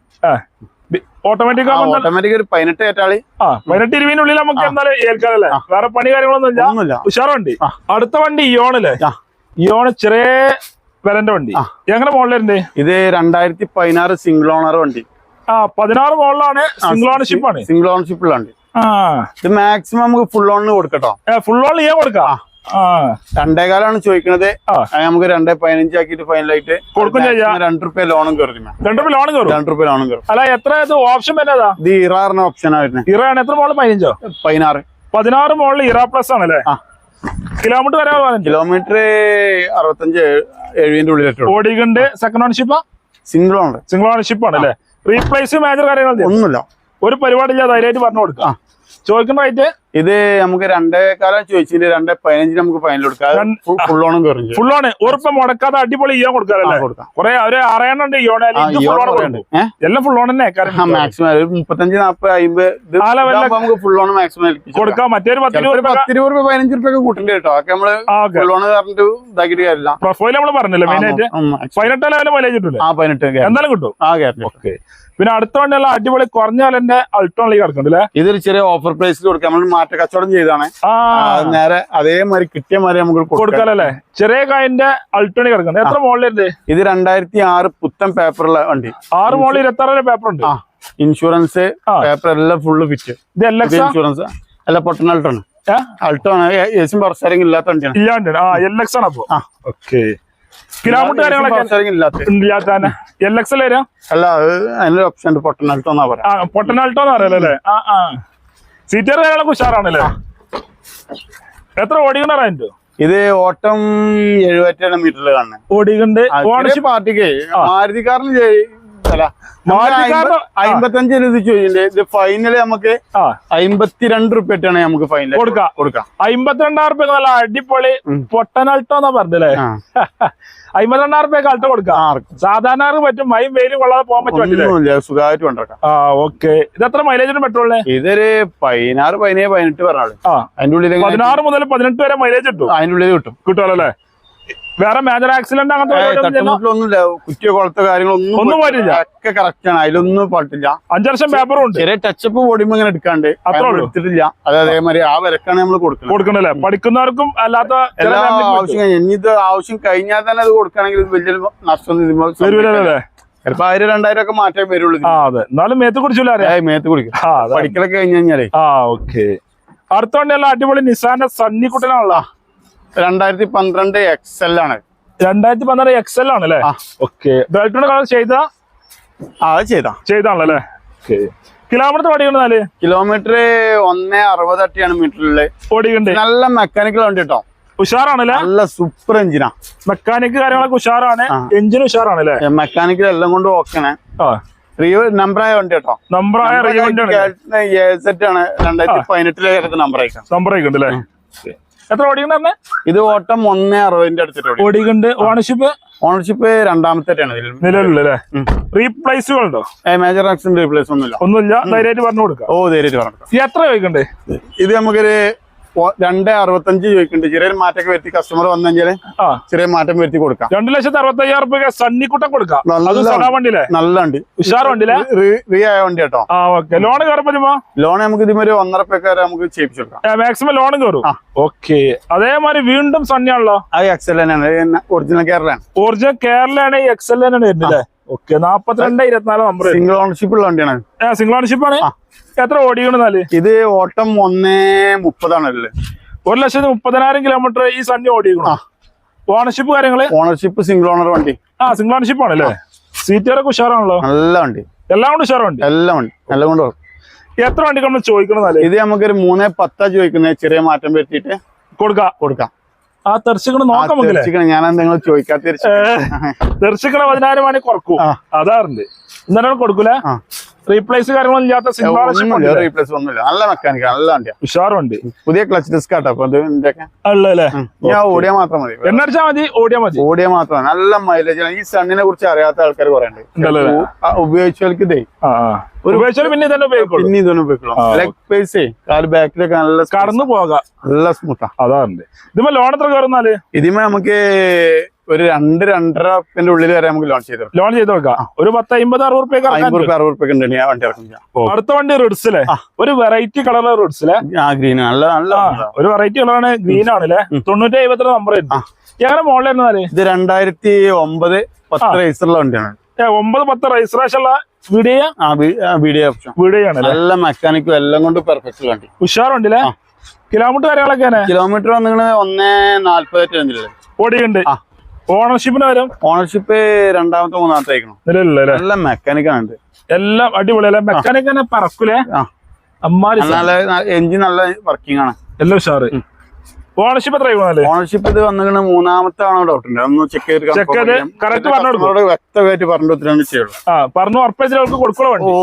ഓട്ടോമാറ്റിക് ഓട്ടോമാറ്റിക് ഒരു പതിനെട്ട് ഏറ്റാളി. ആ പതിനെട്ട് ഇരുവിനുള്ളിൽ നമുക്ക് എന്തായാലും ഏൽക്കാനല്ലേ വേറെ പണി കാര്യങ്ങളൊന്നും ഇല്ല ഉഷാറുണ്ട്. അടുത്ത വണ്ടി ഇയോണല്ലേ. ഇയോണ് ചെറിയ വിലന്റെ വണ്ടി. എങ്ങനെ മോഡലുണ്ട് ഇത് രണ്ടായിരത്തി പതിനാറ് സിംഗിൾ ഓണർ വണ്ടി. ആ പതിനാറ് മോഡലാണ് സിംഗിൾ ഓണർഷിപ്പ് ആണ്. സിംഗിൾ ഓണർഷിപ്പിലാണ് ആ. ഇത് മാക്സിമം നമുക്ക് ഫുൾ ഓണിന് കൊടുക്കട്ടോ ഫുൾ ഓൺ ചെയ്യാൻ കൊടുക്കാം? രണ്ടേകാലാണ് ചോദിക്കണത്. നമുക്ക് രണ്ടേ പതിനഞ്ച് ആക്കിയിട്ട് ഫൈനലായിട്ട് കൊടുക്കും ചെയ്യാം. രണ്ട് റുപ്യ ലോണും കയറി രണ്ടു ലോൺ കയറും? രണ്ട് റുപ്യ ലോണും കയറും. അല്ല എത്ര ഓപ്ഷൻ വരുന്നതാ ഇത് ഇറാറിന് ഓപ്ഷൻ ആയിരുന്നു ഇറാണ്. എത്ര മോൾ പതിനഞ്ചോ? പതിനാറ്. പതിനാറ് മോൾ ഇറാ പ്ലസ് ആണല്ലേ കിലോമീറ്റർ വരെ പതിനഞ്ച് കിലോമീറ്റർ അറുപത്തഞ്ച് എഴുപതിന്റെ ഉള്ളിൽ ഓടിക്കണ്ട് സെക്കൻഡ് ഓണർഷിപ്പാ സിംഗിൾ ഓണർ സിംഗിൾ ഓണർഷിപ്പ് ആണല്ലേ റീപ്ലേസ് മേജർ കാര്യങ്ങൾ ഒന്നുമില്ല. ഒരു പരിപാടി ഇല്ല ധൈര്യമായിട്ട് പറഞ്ഞു. കൊടുക്കാം ചോദിക്കുന്ന റേറ്റ് ഇത് നമുക്ക് രണ്ടേ കാലം ചോദിച്ചിട്ട് രണ്ടേ പതിനഞ്ചിന് നമുക്ക് ഫൈനൽ കൊടുക്കാം. ഫുള്ളോണ് ഫുൾ ഓണും കുറഞ്ഞു ഫുൾ ഉറപ്പ് മുടക്കാതെ അടിപൊളി ഇയോ കൊടുക്കാറല്ലേ? കൊടുക്കാം. കുറെ അറിയണുണ്ട് ഓൺ എല്ലാം ഫുൾ ഓൺ തന്നെ കാര്യം മാക്സിമം ഒരു മുപ്പത്തഞ്ച് നാപ്പത് അമ്പത് നമുക്ക് ഫുൾ ഓൺ മാക്സിമം കൊടുക്കാം. മറ്റൊരു പത്ത് രൂപ പതിനഞ്ച് രൂപ ഒക്കെ കൂട്ടേണ്ടി കേട്ടോ. അതൊക്കെ നമ്മൾ ഫുൾ ഓൺ പറഞ്ഞിട്ട് ഇതാക്കിയിട്ട് കാര്യമില്ല. പ്രൊഫൈൽ നമ്മൾ പറഞ്ഞില്ലേ മെയിൻ ആയിട്ട്? ആ, ഉം, പതിനെട്ട് ലെവൽ മൈലേജ് കിട്ടൂലേ ആ പതിനെട്ട്. എന്തായാലും കിട്ടും. ആ ഓക്കെ. പിന്നെ അടുത്ത വണ്ടിയുള്ള അടിപൊളി കുറഞ്ഞ വിലന്റെ അൾട്ടോൺ ലീഗ് കിടക്കുന്നുണ്ട് അല്ലേ? ഇതൊരു ചെറിയ ഓഫർ പ്രൈസിൽ കൊടുക്കാം. നമ്മൾ മാറ്റ കച്ചവടം ചെയ്താണ് ആ. നേരെ അതേമാതിരി കിട്ടിയ മാതിരി നമുക്ക് കൊടുക്കാല്ലേ ചെറിയ കായന്റെ അൾട്ടോണി കിടക്കുന്നത് എത്ര മോളിലുണ്ട് ഇത്? രണ്ടായിരത്തി ആറ് പുത്തൻ പേപ്പറുള്ള വണ്ടി. ആറ് മോളിൽ ഇരുപത്തി ആറ് പേപ്പർ ഉണ്ട്. ഇൻഷുറൻസ്. പേപ്പർ എല്ലാം ഫുള്ള് ഫിറ്റ് ഇത് ഇൻഷുറൻസ് അല്ല പൊട്ടൻ അൾട്ടാണ് ആണ്. ഏസും പറസാരിങ് ഇല്ലാത്ത വണ്ടിയാണ്. ഇല്ലാണ്ട്. ആ എൽ എക്സ് ആണ് അപ്പൊ. ഓക്കെ കിലോമീറ്റർ കാര്യങ്ങളൊക്കെ? പറസാരിങ് ഇല്ലാത്ത. ഇല്ലാത്ത എൽ എക്സ് വരാം അല്ല അത് അതിനൊരു ഓപ്ഷൻ ഉണ്ട് പൊട്ടൻ എന്നാ പറയാം. ആ പൊട്ടനാൾട്ടോ എന്ന് അറിയാലോ ആ ആ. സീറ്റർ കാര്യങ്ങളൊക്കെ ഉഷാറാണല്ലേ? എത്ര ഓടിക്കണ്ട റേഞ്ച്? ഇത് ഓട്ടം എഴുപത്തി മീറ്ററിൽ കാണുന്നത്. ഓടിക്കണ്ട് ഓണർഷിപ്പ് പാർട്ടിക്ക് മാരുതിക്കാരന് അല്ല. അമ്പത്തഞ്ച് ഇത് ഫൈനൽ നമുക്ക് അമ്പത്തിരണ്ട് റുപ്യാണ് നമുക്ക് ഫൈനൽ കൊടുക്കാം. കൊടുക്കാം. അമ്പത്തിരണ്ടായിരം റുപ്യ നല്ല അടിപൊളി. പൊട്ടനാൾട്ടോ എന്നാ പറഞ്ഞല്ലേ. അമ്പത്തിരണ്ടായിരം റുപ്യ ആൾട്ടോ കൊടുക്കാം. സാധാരണ പറ്റും. മൈ വെയിലും കൊള്ളാതെ പോകാൻ പറ്റില്ല സുഖമായിട്ട് കൊണ്ടുവരാം. ആ ഓക്കെ. ഇത് എത്ര മൈലേജിന് പെട്രോളിന് ഇതൊരു പതിനാറ് പതിനേഴ് പതിനെട്ട് പറഞ്ഞാൾ. ആ. അതിന്റെ ഉള്ളിൽ പതിനാറ് മുതൽ പതിനെട്ട് വരെ മൈലേജ് കിട്ടും. അതിന്റെ ഉള്ളിൽ കിട്ടും. കിട്ടുമല്ലോ അല്ലേ? വേറെ മേജർ ആക്സിഡന്റ് അങ്ങനത്തെ കുറ്റിയ കൊളത്തെ തട്ടുമുട്ടിലൊന്നുമില്ല കുറ്റിയോ കുളത്തോ കാര്യങ്ങളൊന്നും ഒന്നും പറ്റില്ല. ഒക്കെ കറക്റ്റ് ആണ്. അതിലൊന്നും പാട്ടില്ല അഞ്ചു വർഷം പേപ്പറും ഉണ്ട്. ചെറിയ ടച്ചപ്പ് പൊടിമ ഇങ്ങനെ എടുക്കാണ്ട്. അത്ര എടുത്തിട്ടില്ല. അത് അതേമാതിരി ആ വിലക്കാണ് നമ്മൾ കൊടുക്കുന്നത് കൊടുക്കണല്ലേ? പഠിക്കുന്നവർക്കും അല്ലാത്ത എല്ലാ. ആവശ്യം ഇനിയിത് ആവശ്യം കഴിഞ്ഞാൽ തന്നെ അത് കൊടുക്കുകയാണെങ്കിൽ വലിയ വലിയൊരു നഷ്ടം ചിലപ്പോ ആയിരം രണ്ടായിരം ഒക്കെ മാറ്റേ വരുള്ളൂ അതെ. എന്നാലും മേത്ത് കുടിച്ചില്ല മേത്ത് കുടിക്കും. പഠിക്കലൊക്കെ കഴിഞ്ഞു കഴിഞ്ഞാലേ. ആ ഓക്കെ. അടുത്ത വണ്ടിയല്ല അടിപൊളി നിസാന്റെ സണ്ണി കുട്ടനാണല്ലോ. രണ്ടായിരത്തി പന്ത്രണ്ട് എക്സൽ ആണ്. രണ്ടായിരത്തി പന്ത്രണ്ട് എക്സൽ ആണല്ലേ അല്ലേ ഓക്കെ ബെൽറ്റിന്റെ കളർ ചെയ്ത ആ ചെയ്താ. ചെയ്താണല്ലേ ഓക്കെ കിലോമീറ്റർ ഓടിക്കണെന്നാൽ കിലോമീറ്റർ ഒന്ന് അറുപത് അട്ടിയാണ് മീറ്ററിൽ ഓടിക്കണ്ട്. നല്ല മെക്കാനിക്കൽ വണ്ടി കേട്ടോ ഉഷാറാണല്ലേ? നല്ല സൂപ്പർ എഞ്ചിനാ മെക്കാനിക് കാര്യങ്ങളൊക്കെ ഉഷാറാണ്. എഞ്ചിന് എഞ്ചിൻ ഉഷാറാണല്ലേ? മെക്കാനിക്കൽ എല്ലാം കൊണ്ട് ഓക്കെയാണ് റിയോ നമ്പറായ വണ്ടി കേട്ടോ നമ്പറായ ആണ്. സെറ്റ് ആണ്. രണ്ടായിരത്തി പതിനെട്ടിലെ നമ്പർ നമ്പർ ഒക്കെ ഉണ്ടല്ലേ എത്ര ഓടിയുണ്ട് ഇത് ഓട്ടം ഒന്നേ അറുപതിന്റെ അടുത്തിട്ട് ഓടിക്കണ്ട് ഓണർഷിപ്പ് ഓണർഷിപ്പ് രണ്ടാമത്തെ ആണ് ഇതിൽ. നിലവിലല്ലേ റീപ്ലേസുകൾ ഉണ്ടോ മേജർ ആക്സിഡന്റ് റീപ്ലേസ് ഒന്നുമില്ല. ഒന്നുമില്ല. ധൈര്യമായിട്ട് പറഞ്ഞു കൊടുക്കാം. ഓ ധൈര്യമായിട്ട് പറഞ്ഞു എത്ര ചോദിക്കണ്ടേ ഇത് നമുക്കൊരു രണ്ട് അറുപത്തഞ്ച് ചോദിക്കുന്നുണ്ട്. ചെറിയ മാറ്റമൊക്കെ വരുത്തി കസ്റ്റമർ വന്നു ചെറിയ മാറ്റം വരുത്തി കൊടുക്കാം. രണ്ടു ലക്ഷത്തി അറുപത്തി അയ്യായിരം റുപ്യ സണ്ണിക്കുട്ടം കൊടുക്കാം. നല്ല വണ്ടി. ഉഷാർ വണ്ടിയിലെ? റീ ആയ വണ്ടി കേട്ടോ. ലോൺ കയറപ്പോ ലോൺ നമുക്ക് ഇതിമൊരു ഒന്നര പേക്കാരെ നമുക്ക് ചെയ്യിപ്പിച്ചു കൊടുക്കാം. മാക്സിമം ലോൺ കയറും. ഓക്കെ. അതേമാതിരി വീണ്ടും സണ്ണിയാണല്ലോ? അത് എക്സൽ തന്നെയാണ്. ഒറിജിനൽ കേരളയാണ് ഒറിജിനൽ ആണ്. എക്സൽ ആണ് വരുന്നത് ഓക്കെ നാപ്പത്തിരണ്ട് ഇരുപത്തിനാല് നമ്പർ സിംഗിൾ ഓണർഷിപ്പ് ഉള്ള വണ്ടിയാണ്. സിംഗിൾ ഓണർഷിപ്പ് ആണ്. എത്ര ഓടിക്കണെന്നാൽ ഇത് ഓട്ടം ഒന്നേ മുപ്പതാണല്ലേ ഒരു ലക്ഷത്തി മുപ്പതിനായിരം കിലോമീറ്റർ ഈ സണ്ണി ഓടിക്കണം. ഓണർഷിപ്പ് കാര്യങ്ങൾ? ഓണർഷിപ്പ് സിംഗിൾ ഓണർ വണ്ടി. ആ സിംഗിൾ ഓണർഷിപ്പ് ആണല്ലേ സീറ്റുകാരൊക്കെ ഉഷാറാണല്ലോ? നല്ല വണ്ടി. എല്ലാം കൊണ്ട് ഉഷാറുണ്ട് എല്ലാം വണ്ടി. എല്ലാം കൊണ്ട്. എത്ര വണ്ടി നമ്മൾ ചോദിക്കണം ഇത് നമുക്കൊരു മൂന്നേ പത്താ ചോദിക്കുന്നത്. ചെറിയ മാറ്റം വരുത്തിയിട്ട് കൊടുക്കാം. കൊടുക്കാം. ആ തെർച്ചിക്കണ നോക്കാം ഞാൻ എന്തെങ്കിലും ചോദിക്കാത്ത തെർച്ചിക്കണ പതിനായിരം വേണേ കുറക്കും. അതാറുണ്ട് ഇന്നലെ കൊടുക്കൂല. റീപ്ലേസ് കാര്യങ്ങളൊന്നും ഇല്ലാത്ത റീപ്ലേസ് ഒന്നുമില്ല നല്ല മെക്കാനിക്ക നല്ല വണ്ടിയാ. ഉഷാറുണ്ട്. പുതിയ ക്ലച്ച് ഡിസ്ക് ആട്ടോ അപ്പൊ ഉള്ളല്ലേ ഞാൻ ഓടിയാ മാത്രം മതി. എണ്ണടിച്ചാൽ മതി ഓടിയ മതി. ഓടിയാ മാത്രം നല്ല മൈലേജ് ഈ സണ്ണിനെ കുറിച്ച് അറിയാത്ത ആൾക്കാർ കുറെ ഉണ്ട്? ഉപയോഗിച്ചവർക്ക് ഇതേ. പിന്നെ തന്നെ പിന്നെ ഇതൊന്നും ഉപയോഗിക്കണം ലെഗ് പേസേ കാൽ ബാക്കിലൊക്കെ നല്ല space, കടന്നു പോകാം. നല്ല സ്മൂത്താ അതാണ് ഇതിമ ലോൺ എത്ര കയറുന്നാൽ ഇതിമേ നമുക്ക് ഒരു രണ്ട് രണ്ടര ന്റെ ഉള്ളിൽ വരെ നമുക്ക് ലോഞ്ച് ചെയ്ത് ലോൺ ചെയ്ത് കൊടുക്കാം. ഒരു പത്ത് അമ്പത് അറുപത് റുപ്യ അമ്പത് റുപ്യ അറുപത് റുപ്യ ഉണ്ട് ഞാൻ വണ്ടി ഇറക്കും അടുത്ത വണ്ടി റിഡ്സിലെ അല്ലേ ഒരു വെറൈറ്റി കളർ റിഡ്സിലെ ആ ഗ്രീൻ നല്ല നല്ല ഒരു വെറൈറ്റി കളറാണ് ഗ്രീൻ ആണല്ലേ? തൊണ്ണൂറ്റി അമ്പത്തി നമ്പർ ഞങ്ങളുടെ എങ്ങനെ മോളിലായിരുന്നാൽ ഇത് രണ്ടായിരത്തി ഒമ്പത് പത്ത് റേസറുള്ള വണ്ടിയാണ്. ഒമ്പത് പത്ത് രജിസ്ട്രേഷൻ ഉള്ള വീഡിയോ വീഡിയോ വീഡിയോ നല്ല മെക്കാനിക്കും എല്ലാം കൊണ്ട് പെർഫെക്റ്റ് വണ്ടി. ഉഷാറുണ്ടല്ലേ. കിലോമീറ്റർ കാര്യങ്ങളൊക്കെ കിലോമീറ്റർ വന്നിങ്ങനെ ഒന്നേ നാല്പത് ഓടിയുണ്ട്. ഓണർഷിപ്പിന് വരും ഓണർഷിപ്പ് രണ്ടാമത്തെ മൂന്നാമത്തെ അയക്കണം മെക്കാനിക് ആണ് എല്ലാം അടിപൊളിയല്ലേ മെക്കാനിക് തന്നെ പറക്കൂലേ? നല്ല എഞ്ചിൻ നല്ല വർക്കിംഗ് ആണ്. എല്ലാം ഉഷാറ്. ഓണർഷിപ്പ് എത്ര ഓണർഷിപ്പ് ഇത് വന്നിട്ട് മൂന്നാമത്തെ ആണോ ഡൗട്ട് ഒന്ന് ചെക്ക് ചെയ്ത് Check confirm ചെയ്ത് ചെയ്യാം. correct പിന്നെ പറഞ്ഞു കൊടുക്കും. customer വ്യക്തമായിട്ട് പറഞ്ഞു പറഞ്ഞു ഉറപ്പിച്ചാൽ അവർക്ക് കൊടുക്കണ ഓ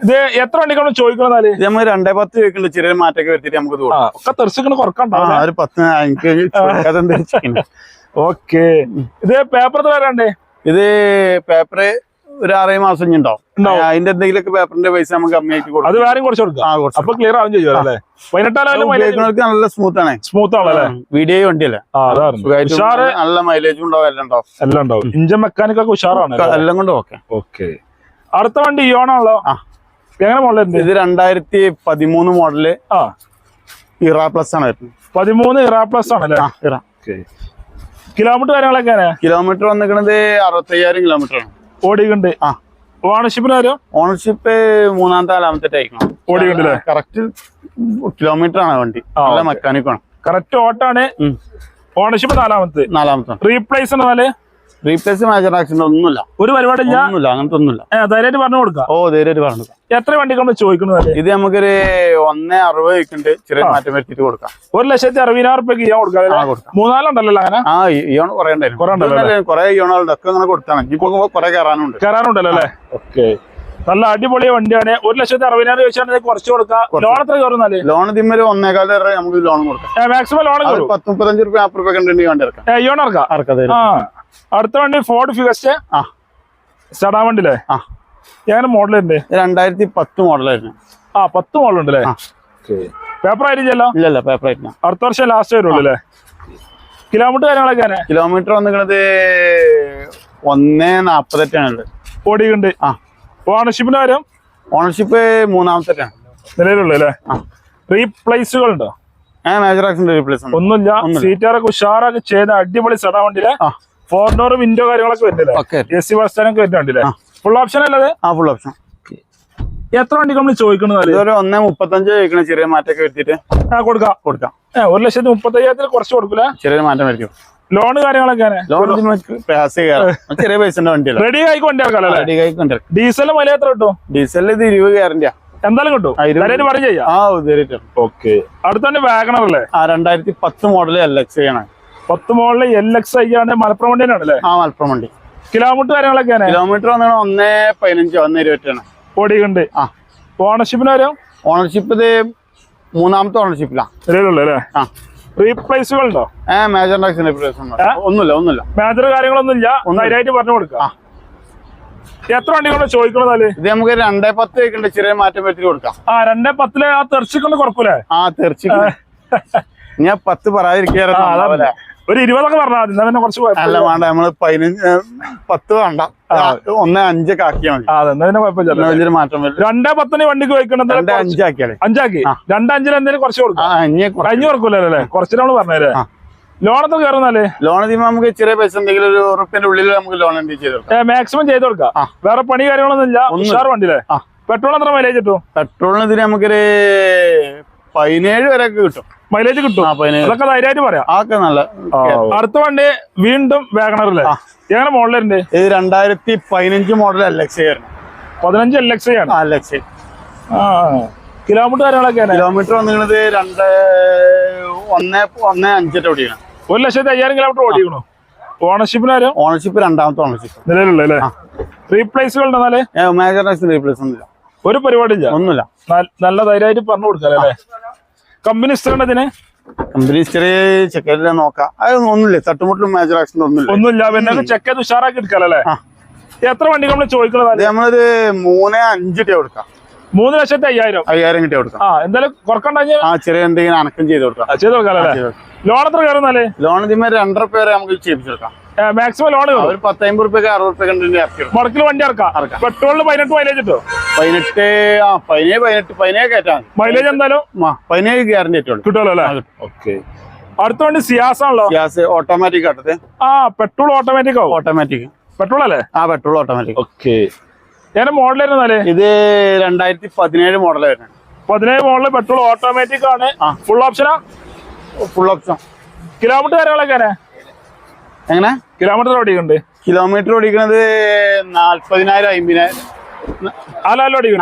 ഇത് എത്ര വണ്ടിക്കാണ് ചോദിക്കണെന്നാൽ ഇത് നമ്മൾ രണ്ടേ പത്ത് ചോദിക്കുന്നുണ്ട്. ചെറിയ മാറ്റൊക്കെ വരുത്തിട്ട് നമുക്ക് തെറിച്ചിക്കണ കുറക്കണ്ട ഒരു പത്ത് എനിക്ക്? ഓക്കെ. ഇത് പേപ്പർ വരാണ്ടേ? ഇത് പേപ്പർ ഒരു ആറേ മാസം ഉണ്ടാവും. അതിന്റെ എന്തെങ്കിലുമൊക്കെ പേപ്പറിന്റെ പൈസ നമുക്ക് കമ്മിയായിട്ട് അത് കൊടുക്കും. വേറെയും കുറച്ച് കൊടുക്കാം. അപ്പൊ ക്ലിയർ ആവും അല്ലേ? പതിനെട്ടാലും നല്ല സ്മൂത്ത് ആണ്. സ്മൂത്ത് ആണല്ലേ വീഡിയോ വണ്ടിയല്ലേ? നല്ല മൈലേജും ഉണ്ടാവും എല്ലാം ഉണ്ടാവും. എല്ലാം ഉണ്ടാവും. ഇഞ്ചൻ മെക്കാനിക് ഒക്കെ ഉഷാറാണ് എല്ലാം കൊണ്ടും ഓക്കെ. ഓക്കെ. അടുത്ത വണ്ടി ഇയോണാണല്ലോ. എങ്ങനെ മോഡൽ ഇത് രണ്ടായിരത്തി പതിമൂന്ന് മോഡൽ ആ. ഇറ പ്ലസ് ആണ് വരുന്നത്. പതിമൂന്ന് ഇറ പ്ലസ് ആണല്ലേ ഇറ കിലോമീറ്റർ കാര്യങ്ങളൊക്കെ കിലോമീറ്റർ വന്നിക്കണത് അറുപത്തയ്യായിരം കിലോമീറ്റർ ആണ്. ഓടിക്കുണ്ട്. ആ. ഓണർഷിപ്പിന് ആരോ? ഓണർഷിപ്പ് മൂന്നാമത്തെ നാലാമത്തെ ഓടിക്കുണ്ടല്ലേ കറക്റ്റ് കിലോമീറ്റർ ആണ് വണ്ടി. നല്ല ഓക്കേ. മെക്കാനിക് ആണ്. കറക്റ്റ് ഓട്ടാണ് ഓണർഷിപ്പ് നാലാമത്തെ. നാലാമത്തെ റീപ്ലേസ് എന്നാൽ റീപ്ലേസ് മേജർ ആക്സിഡന്റ് ഒന്നുമില്ല. ഒരു പരിപാടില്ല ഒന്നുമില്ല അങ്ങനത്തെ ഒന്നുമില്ല. ധൈര്യമായിട്ട് പറഞ്ഞു കൊടുക്കാം. ഓ ധൈര്യമായിട്ട് പറഞ്ഞു എത്ര വണ്ടിക്കാണ് ചോദിക്കുന്നത് ഇത് നമുക്കൊരു ഒന്നേ അറുപത് വെക്കുന്നുണ്ട് ചെറിയ മാറ്റം വരുത്തിട്ട് കൊടുക്കാം. ഒരു ലക്ഷത്തി അറുപതിനായിരം റുപ്യക്ക് കൊടുക്കാം മൂന്നാലുണ്ടല്ലോ അങ്ങനെ? ആ ഇയോൺ കുറെ കുറേ ഉണ്ടല്ലോ ഉണ്ടായിരുന്നു കുറെ ഇയോണുകളുണ്ട് ഒക്കെ അങ്ങനെ കൊടുത്താണ് ഇപ്പൊ കുറെ കയറാനുണ്ട്. കയറാനുണ്ടല്ലോ അല്ലേ? ഓക്കെ. നല്ല അടിപൊളി വണ്ടിയാണ്. ഒരു ലക്ഷത്തി അറുപതിനായിരം ചോദിച്ചാൽ കുറച്ച് കൊടുക്കാം ലോൺ എത്ര കയറുന്നാൽ ലോൺ ഇതിന്മേൽ ഒന്നേകാല വരെ നമുക്ക് ലോൺ കൊടുക്കാം. മാക്സിമം ലോൺ പത്ത് മുപ്പത്തഞ്ച് റുപ്യ നാൽപ്പത് റുപ്യ വണ്ടി ഇറക്കാം ഇയോൺ ഇറക്കാം ആ അടുത്ത വണ്ടി ഫോർഡ് ഫിഗസ്റ്റ് ആ. സടാ വണ്ടില്ലേ ആ. എങ്ങനെ ഇത് രണ്ടായിരത്തി പത്ത് മോഡലായിരുന്നു ആ പത്ത് മോഡൽ ഉണ്ടല്ലേ. പേപ്പർ ആയിരിക്കല്ലോ ഇല്ലല്ല? പേപ്പർ ആയിട്ടില്ല അടുത്ത വർഷം ലാസ്റ്റ് വരുള്ളൂ അല്ലേ? കിലോമീറ്റർ കാര്യങ്ങളൊക്കെ കിലോമീറ്റർ വന്നിക്കണത് ഒന്നേ നാപ്പത്തെട്ടാണ് ഓടിയുണ്ട് ആ. ഓണർഷിപ്പിന്റെ കാര്യം? ഓണർഷിപ്പ് മൂന്നാമത്തെ നിലവിലുള്ളൂ അല്ലേ. റീപ്ലേസുകൾ ഉണ്ടോ ഒന്നുമില്ല. സീറ്റാറൊക്കെ ഉഷാറൊക്കെ ചെയ്ത അടിപൊളി സടാ വണ്ടിയിലെ. ഫോർ ഡോർ വിൻഡോ കാര്യങ്ങളൊക്കെ വരുന്നില്ലേ? എ സി ബസ് സ്റ്റാൻഡൊക്കെ വരുന്നുണ്ടല്ലേ ഫുൾ ഓപ്ഷൻ അല്ലത് ആ. ഫുൾ ഓപ്ഷൻ എത്ര വണ്ടി നമ്മൾ ചോദിക്കുന്നത് ഇതൊരു ഒന്നേ മുപ്പത്തഞ്ച് കഴിക്കണ ചെറിയ മാറ്റമൊക്കെ വരുത്തിയിട്ട്. ആ കൊടുക്കാം. കൊടുക്കാം. ഒരു ലക്ഷത്തി മുപ്പത്തയ്യായിരത്തിൽ കുറച്ച് കൊടുക്കില്ല ചെറിയ മാറ്റം വരയ്ക്കും ലോൺ കാര്യങ്ങളൊക്കെ ലോൺ പ്രയാസം ചെറിയ പൈസന്റെ റെഡി ആയി റെഡി ഡീസൽ വില എത്ര കിട്ടും? ഡീസലിൽ ഇത് ഇരുപത് കയറിന്റെ എന്തായാലും കിട്ടും. പറഞ്ഞു ചെയ്യാം. ആ ഓക്കെ അടുത്തന്നെ വാഗണർ അല്ലേ? ആ രണ്ടായിരത്തി പത്ത് മോഡൽ എൽ എക്സ് ആണ്. പത്ത് മോളിൽ എൽ എക്സ് ഐ ആണ്. മലപ്പുറം വണ്ടി ആ മലപ്പുറം വണ്ടി. കിലോമീറ്റർ കാര്യങ്ങളൊക്കെ കിലോമീറ്റർ വന്നാണ് ഒന്നേ പതിനഞ്ച് ഒന്നേ ഇരുപറ്റാണ് ഓടിയുണ്ട് ആ. ഓണർഷിപ്പിന് വരും ഓണർഷിപ്പ് ഇത് മൂന്നാമത്തെ ഓണർഷിപ്പിലാ നിലവിലുള്ളൂ ആ. റീപ്ലേസുകൾ ഉണ്ടോ ഏ മേജർ ടാക്സിന്റെ ഒന്നുമില്ല ഒന്നുമില്ല. മേജർ കാര്യങ്ങളൊന്നും ഇല്ല പറഞ്ഞു കൊടുക്കാം. എത്ര വണ്ടികളാണ് ചോദിക്കണതാൽ ഇത് നമുക്ക് രണ്ടേ പത്ത് വെക്കണ്ട ചെറിയ മാറ്റം വരുത്തി കൊടുക്കാം. ആ രണ്ടേ പത്തിൽ ആ തെർച്ചിക്കൊണ്ട് കുറക്കൂലേ ആ തീർച്ചയായും ഞാൻ പത്ത്. പറയാതിരിക്കാറല്ല ഒരു ഇരുപതൊക്കെ പറഞ്ഞാൽ മതി. എന്നാ പിന്നെ കുറച്ച് അല്ല വേണ്ട. നമ്മൾ പതിനഞ്ച് പത്ത് വേണ്ട. ഒന്ന് അഞ്ചൊക്കെ ആക്കിയാൽ മതി. അതെ എന്നാ പിന്നെ കുഴപ്പമില്ല. വലിയൊരു മാറ്റം വരും രണ്ടേ പത്തിന് വണ്ടിക്ക് പോയിക്കണത് രണ്ട് അഞ്ചാക്കിയാലേ. അഞ്ചാക്കി. ആ. രണ്ടഞ്ചിന് എന്തെങ്കിലും കുറച്ച് കൊടുക്കും. അഞ്ഞു കുറക്കൂലേ അല്ലേ കുറച്ച് നമ്മൾ പറഞ്ഞേരെ. കയറുന്നാലേ? ലോൺ ചെയ്യുമ്പോൾ നമുക്ക് ചെറിയ പൈസ എന്തെങ്കിലും ഒരു ഉറപ്പിന്റെ ഉള്ളിൽ നമുക്ക് ലോൺ എന്തെങ്കിലും ചെയ്ത് കൊടുക്കാം. മാക്സിമം ചെയ്ത് കൊടുക്കാം. വേറെ പണി കാര്യങ്ങളൊന്നും ഇല്ല വണ്ടിയിലെ. ഉഷാർ വണ്ടിയില്ലേ പെട്രോൾ എത്ര മൈലേജ് കിട്ടും? പെട്രോളിന് ഇതിന് നമുക്കൊരു പതിനേഴ് വരെ കിട്ടും. മൈലേജ് കിട്ടും. അതൊക്കെ ധൈര്യമായിട്ട് പറയാം. അതൊക്കെ നല്ല അടുത്ത വണ്ടി വീണ്ടും വാഗണറല്ലേ. എങ്ങനെ മോഡലുണ്ട് ഇത് രണ്ടായിരത്തി പതിനഞ്ച് മോഡൽ എൽ എക്സ് ആയിരുന്നു. പതിനഞ്ച് എൽ എക്സ് ആണ്. എൽ എക്സ് കിലോമീറ്റർ കാര്യങ്ങളൊക്കെയാണ് കിലോമീറ്റർ വന്നിരുന്നത് രണ്ട് ഒന്ന് ഒന്ന് അഞ്ചിട്ട് ഓടിക്കണം ഒരു ലക്ഷത്തി അയ്യായിരം കിലോമീറ്റർ ഓടിക്കണോ? ഓണർഷിപ്പിന് ഓണർഷിപ്പ് രണ്ടാമത്തെ ഓണർഷിപ്പ് നിലവിലുള്ള അല്ലേ? റീപ്ലേസുകൾ ഉണ്ടെന്നാലേ മേജർ റീപ്ലേസ് ഒന്നുമില്ല ഒരു പരിപാടിയില്ല. ഒന്നുമില്ല. നല്ല ധൈര്യമായിട്ട് പറഞ്ഞു കൊടുക്കാം അല്ലേ? കമ്പനി ഇതിന് കമ്പനി ചെറിയ ചെക്കലിൽ നോക്കാം. അത് ഒന്നുമില്ല. തട്ടുമുട്ടിലും മേജർ ആക്സിഡന്റ് ഒന്നുമില്ല. ഒന്നുമില്ല. പിന്നെ ചെക്ക് ചെയ്ത് ഉഷാറാക്കി എടുക്കാല്ലേ എത്ര വണ്ടി നമ്മൾ ചോദിക്കണത് നമ്മളത് നമ്മളൊരു മൂന്ന് അഞ്ചിട്ട് കൊടുക്കാം. മൂന്ന് ലക്ഷത്തി അയ്യായിരം? അയ്യായിരം കിട്ടിയ കൊടുക്കാം. ആ എന്തായാലും കുറക്കണ്ട ആ ചെറിയ എന്തെങ്കിലും അനക്കം ചെയ്ത് കൊടുക്കാം. ചെയ്ത് കൊടുക്കാം ലോൺ എത്ര കയറുന്നാലേ ലോൺ ഇതിന്മേ രണ്ടര പേരെ നമുക്ക് ചെയ്യിപ്പിച്ചെടുക്കാം. മാക്സിമം ലോൺ ഒരു പത്തമ്പത് അറുപത് റുപ്യ കണ്ടിട്ട് മുടക്കിൽ വണ്ടി ഇറക്കാം. പെട്രോളിന് പതിനെട്ട് മൈലേജ് കിട്ടും പതിനെട്ട് ആ പതിനേഴ് പതിനെട്ട് പതിനേഴ് കയറ്റാൻ മൈലേജ് എന്തായാലും? പതിനേഴ് ഗ്യാരണ്ടി കിട്ടുമല്ലോ അല്ലേ? ഓക്കെ അടുത്ത വണ്ടി സിയാസ് ആണല്ലോ? സിയാസ് ഓട്ടോമാറ്റിക് ആട്ടത്തെ ആ പെട്രോൾ ഓട്ടോമാറ്റിക് ആവും. ഓട്ടോമാറ്റിക് പെട്രോൾ അല്ലേ? ആ പെട്രോൾ ഓട്ടോമാറ്റിക് ഓക്കെ ഞാൻ മോഡലായിരുന്നാലേ ഇത് രണ്ടായിരത്തി പതിനേഴ് മോഡൽ വരുന്നത്. പതിനേഴ് മോഡൽ പെട്രോൾ ഓട്ടോമാറ്റിക് ആണ്. ഫുൾ ഓപ്ഷനാ ഫുൾ ഓപ്ഷൻ കിലോമീറ്റർ കാര്യങ്ങളൊക്കെ എങ്ങനെ? കിലോമീറ്റർ ഓടിക്കുന്നുണ്ട്. കിലോമീറ്റർ ഓടിക്കുന്നത് നാല്പതിനായിരം അമ്പതിനായിരം.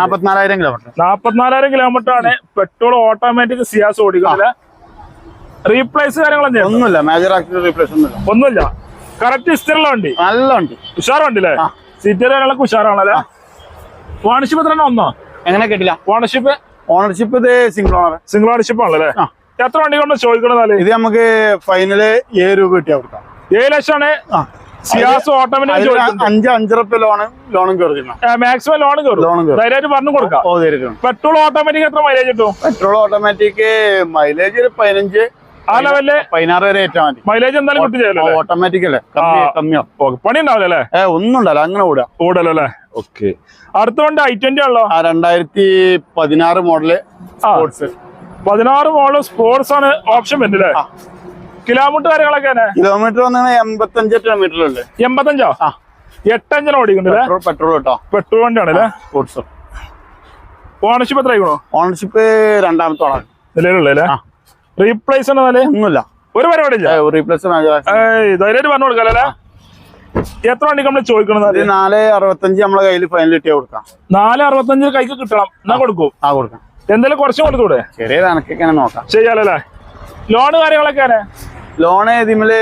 നാപ്പത്തിനാലായിരം കിലോമീറ്റർ. നാപ്പത്തിനാലായിരം കിലോമീറ്റർ ആണ് പെട്രോൾ ഓട്ടോമാറ്റിക് സിയാസ് ഓടിക്കുന്നത്. റീപ്ലേസ് കാര്യങ്ങളൊന്നും. ഒന്നുമില്ല മേജർ ആക്സിഡന്റ് റീപ്ലേസ് ഒന്നുമില്ല. ഒന്നുമില്ല. കറക്റ്റ് ഇസ്റ്ററുള്ള വണ്ടി. നല്ല വണ്ടി. ഉഷാർ വണ്ടി അല്ലേ. സീറ്റ് കാര്യങ്ങളൊക്കെ ഉഷാറാണല്ലേ ഓണർഷിപ്പ് എത്ര ഒന്നോ എങ്ങനെ കേട്ടില്ല. ഓണർഷിപ്പ് ഓണർഷിപ്പ് ഇത് സിംഗിൾ ഓണർ സിംഗിൾ ഓണർഷിപ്പ് ആണല്ലേ? എത്ര വണ്ടി കൊണ്ട് ചോദിക്കണമെന്നാൽ ഇത് നമുക്ക് ഫൈനൽ ഏഴ് രൂപ കിട്ടിയാ കൊടുക്കാം. ഏഴ് ലക്ഷമാണ്. സിയാസ് ഓട്ടോമാറ്റിക് അഞ്ച് അഞ്ചര റുപ്യ ലോണ് ലോണും മാക്സിമം ലോൺ കയറും ധൈര്യമായിട്ട് പറഞ്ഞു കൊടുക്കാം. പെട്രോൾ ഓട്ടോമാറ്റിക് എത്ര മൈലേജ് കിട്ടും? പെട്രോൾ ഓട്ടോമാറ്റിക് മൈലേജ് ഒരു പതിനഞ്ച് ആ ലെവലിൽ പതിനാറ് വരെ ഏറ്റവും മതി. മൈലേജ് എന്തായാലും കിട്ടി ചെയ്യല്ലോ ഓട്ടോമാറ്റിക് അല്ലേ. കമ്മിയോ പണി ഉണ്ടാവില്ല അല്ലേ? ഏ ഒന്നും ഉണ്ടല്ലോ അങ്ങനെ ഓടുക. ഓടല്ലോ അല്ലേ? ഓക്കെ. അടുത്ത വണ്ടി ഐ ട്വന്റി ആണല്ലോ. രണ്ടായിരത്തി പതിനാറ് മോഡൽ സ്പോർട്സ് പതിനാറ് മോഡൽ സ്പോർട്സ് ആണ് ഓപ്ഷൻ വരുന്നില്ലേ. കിലോമീറ്റർ കാര്യങ്ങളൊക്കെ കിലോമീറ്റർ വന്നാണ് എൺപത്തഞ്ച് കിലോമീറ്ററിലുണ്ട് എൺപത്തഞ്ചോ? ആ എട്ടഞ്ചിന് ഓടിക്കുന്നുണ്ട് പെട്രോൾ പെട്രോൾ കേട്ടോ. പെട്രോൾ വണ്ടിയാണ് അല്ലേ? സ്പോർട്സ് ഓണർഷിപ്പ് എത്ര ആയിക്കണോ? ഓണർഷിപ്പ് രണ്ടാമത്തെ ഓണർ നിലവിലുള്ള. റീപ്ലേസ് ഒന്നുമില്ല. ഒരു പരിപാടി ഇല്ല? റീപ്ലേസ് ധൈര്യമായിട്ട് പറഞ്ഞു കൊടുക്കാല്ലേ എത്ര വണ്ടി നമ്മൾ ചോദിക്കണം ഇത് നാല് അറുപത്തഞ്ച് നമ്മളെ കയ്യിൽ ഫൈനൽ കിട്ടിയാ കൊടുക്കാം. നാല് അറുപത്തഞ്ച് കൈക്ക് കിട്ടണം. എന്നാ കൊടുക്കും? ആ കൊടുക്കാം. എന്തായാലും കുറച്ച് കൊടുത്തൂടെ? ചെറിയ കണക്കൊക്കെ നോക്കാം. ചെയ്യാലല്ലേ ലോണ് കാര്യങ്ങളൊക്കെ ലോൺ ഇതിമേൽ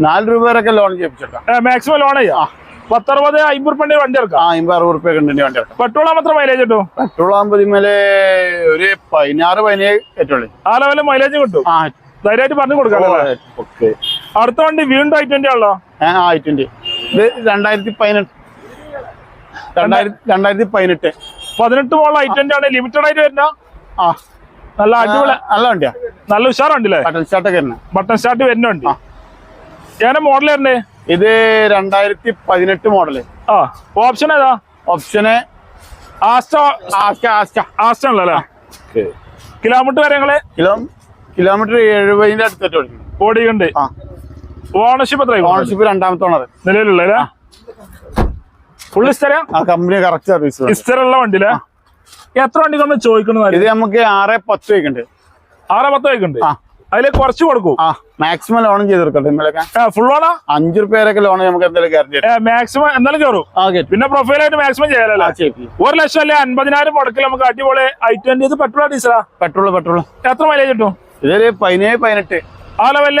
നാല് രൂപ വരെയൊക്കെ ലോൺ ചെയ്യിപ്പിച്ചെടുക്കാം മാക്സിമം ലോൺ ചെയ്യാം. പത്തറുപത് അമ്പത് റുപ്യ വണ്ടി ഇറക്കാം ആ അമ്പത് അറുപത് റുപ്യ കണ്ടിട്ട് വണ്ടി എടുക്കാം. പെട്രോൾ മാത്രം മൈലേജ് കിട്ടും? പെട്രോൾ ആകുമ്പോൾ ഇതിമേലെ ഒരു പതിനാറ് പതിനേഴ് ഏറ്റവും ആ ലെവലിൽ മൈലേജ് കിട്ടും. ആ. ധൈര്യമായിട്ട് പറഞ്ഞു കൊടുക്കാം ഓക്കെ. അടുത്ത വണ്ടി വീണ്ടും ഐ ട്വന്റി ആണല്ലോ. ഐ ട്വന്റി ഇത് രണ്ടായിരത്തി പതിനെട്ട്. രണ്ടായിരത്തി രണ്ടായിരത്തി പതിനെട്ട്. പതിനെട്ട് മോളിൽ ഐ ട്വന്റി ആണ്. ലിമിറ്റഡ് ആയിട്ട് വരുന്ന ആ. നല്ല അടിപൊളി നല്ല വണ്ടിയാ. നല്ല ഉഷാറുണ്ടല്ലേ? ബട്ടൺ സ്റ്റാർട്ടൊക്കെ ബട്ടൺ സ്റ്റാർട്ട് വരുന്നുണ്ട്. ഞാൻ മോഡൽ വരണ്ടേ ഇത് രണ്ടായിരത്തി പതിനെട്ട് മോഡൽ ആ ഓപ്ഷൻ ഏതാ? ഓപ്ഷന് ആസ്റ്റ ഉള്ളല്ലേ കിലോമീറ്റർ വരെ കിലോ കിലോമീറ്റർ എഴുപതിന്റെ അടുത്തിട്ട് ഓടിക്കുന്നു. ഓടിയുണ്ട് ഓണർഷിപ്പ് എത്ര ഓണർഷിപ്പ് രണ്ടാമത്തെ ഓണർ നിലവിലുള്ള ഫുൾ ഇസ്റ്റര ആ കമ്പനി കറക്റ്റ് സർവീസ് ഇസ്റ്ററുള്ള വണ്ടിയിലെ? എത്ര വണ്ടി നമ്മൾ ചോദിക്കുന്നത് ഇത് നമുക്ക് ആറ് പത്ത് വയ്ക്കുണ്ട്. ആറ് പത്ത് വയ്ക്കുണ്ട്? അതിൽ കുറച്ച് കൊടുക്കും. ആ മാക്സിമം ലോണും ചെയ്ത് കൊടുക്കട്ടെ ഫുൾ അഞ്ചു റുപ്യയൊക്കെ ലോൺ നമുക്ക് ഗ്യാരണ്ടി മാക്സിമം എന്തായാലും കയറും. പിന്നെ പ്രൊഫൈലായിട്ട് മാക്സിമം ചെയ്യാലോ ഒരു ലക്ഷം അല്ലെ അൻപതിനായിരം മുടക്കിൽ നമുക്ക് അടിപൊളി ഐ ട്വന്റി ഇത് പെട്രോൾ ഡീസലാ പെട്രോൾ പെട്രോൾ എത്ര മൈലേജ് കിട്ടും? ഇതൊരു പതിനേഴ് പതിനെട്ട്. ആ ലെവലിൽ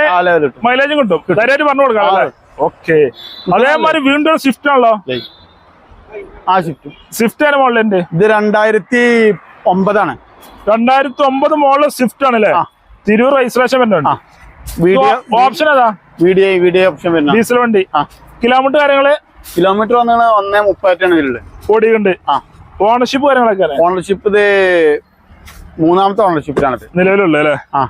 മൈലേജും കിട്ടും. ധൈര്യമായിട്ട് പറഞ്ഞു കൊടുക്കാം ഓക്കെ. അതേമാതിരി വീണ്ടും സ്വിഫ്റ്റ് ആണല്ലോ. ആ സ്വിഫ്റ്റ് ആണ് മോഡലിന്റെ ഇത് രണ്ടായിരത്തി ഒമ്പതാണ്. രണ്ടായിരത്തി ഒമ്പത് മോഡൽ സ്വിഫ്റ്റ് ആണല്ലേ. തിരൂർ രജിസ്ട്രേഷൻ വരുന്നുണ്ട് ഓപ്ഷൻ ഏതാ? വീഡിയോ വീഡിയോ ഓപ്ഷൻ വരുന്ന. ഡീസൽ വണ്ടി. കിലോമീറ്റർ കാര്യങ്ങൾ? കിലോമീറ്റർ വന്നാണ് ഒന്നേ മുപ്പത്തെട്ടാണ് ഇതിലുള്ളത് ഓടിയുണ്ട് ആ. ഓണർഷിപ്പ് കാര്യങ്ങളൊക്കെ ഓണർഷിപ്പ് ഇത് മൂന്നാമത്തെ ഓണർഷിപ്പിലാണ് നിലവിലുള്ള അല്ലേ? ആ.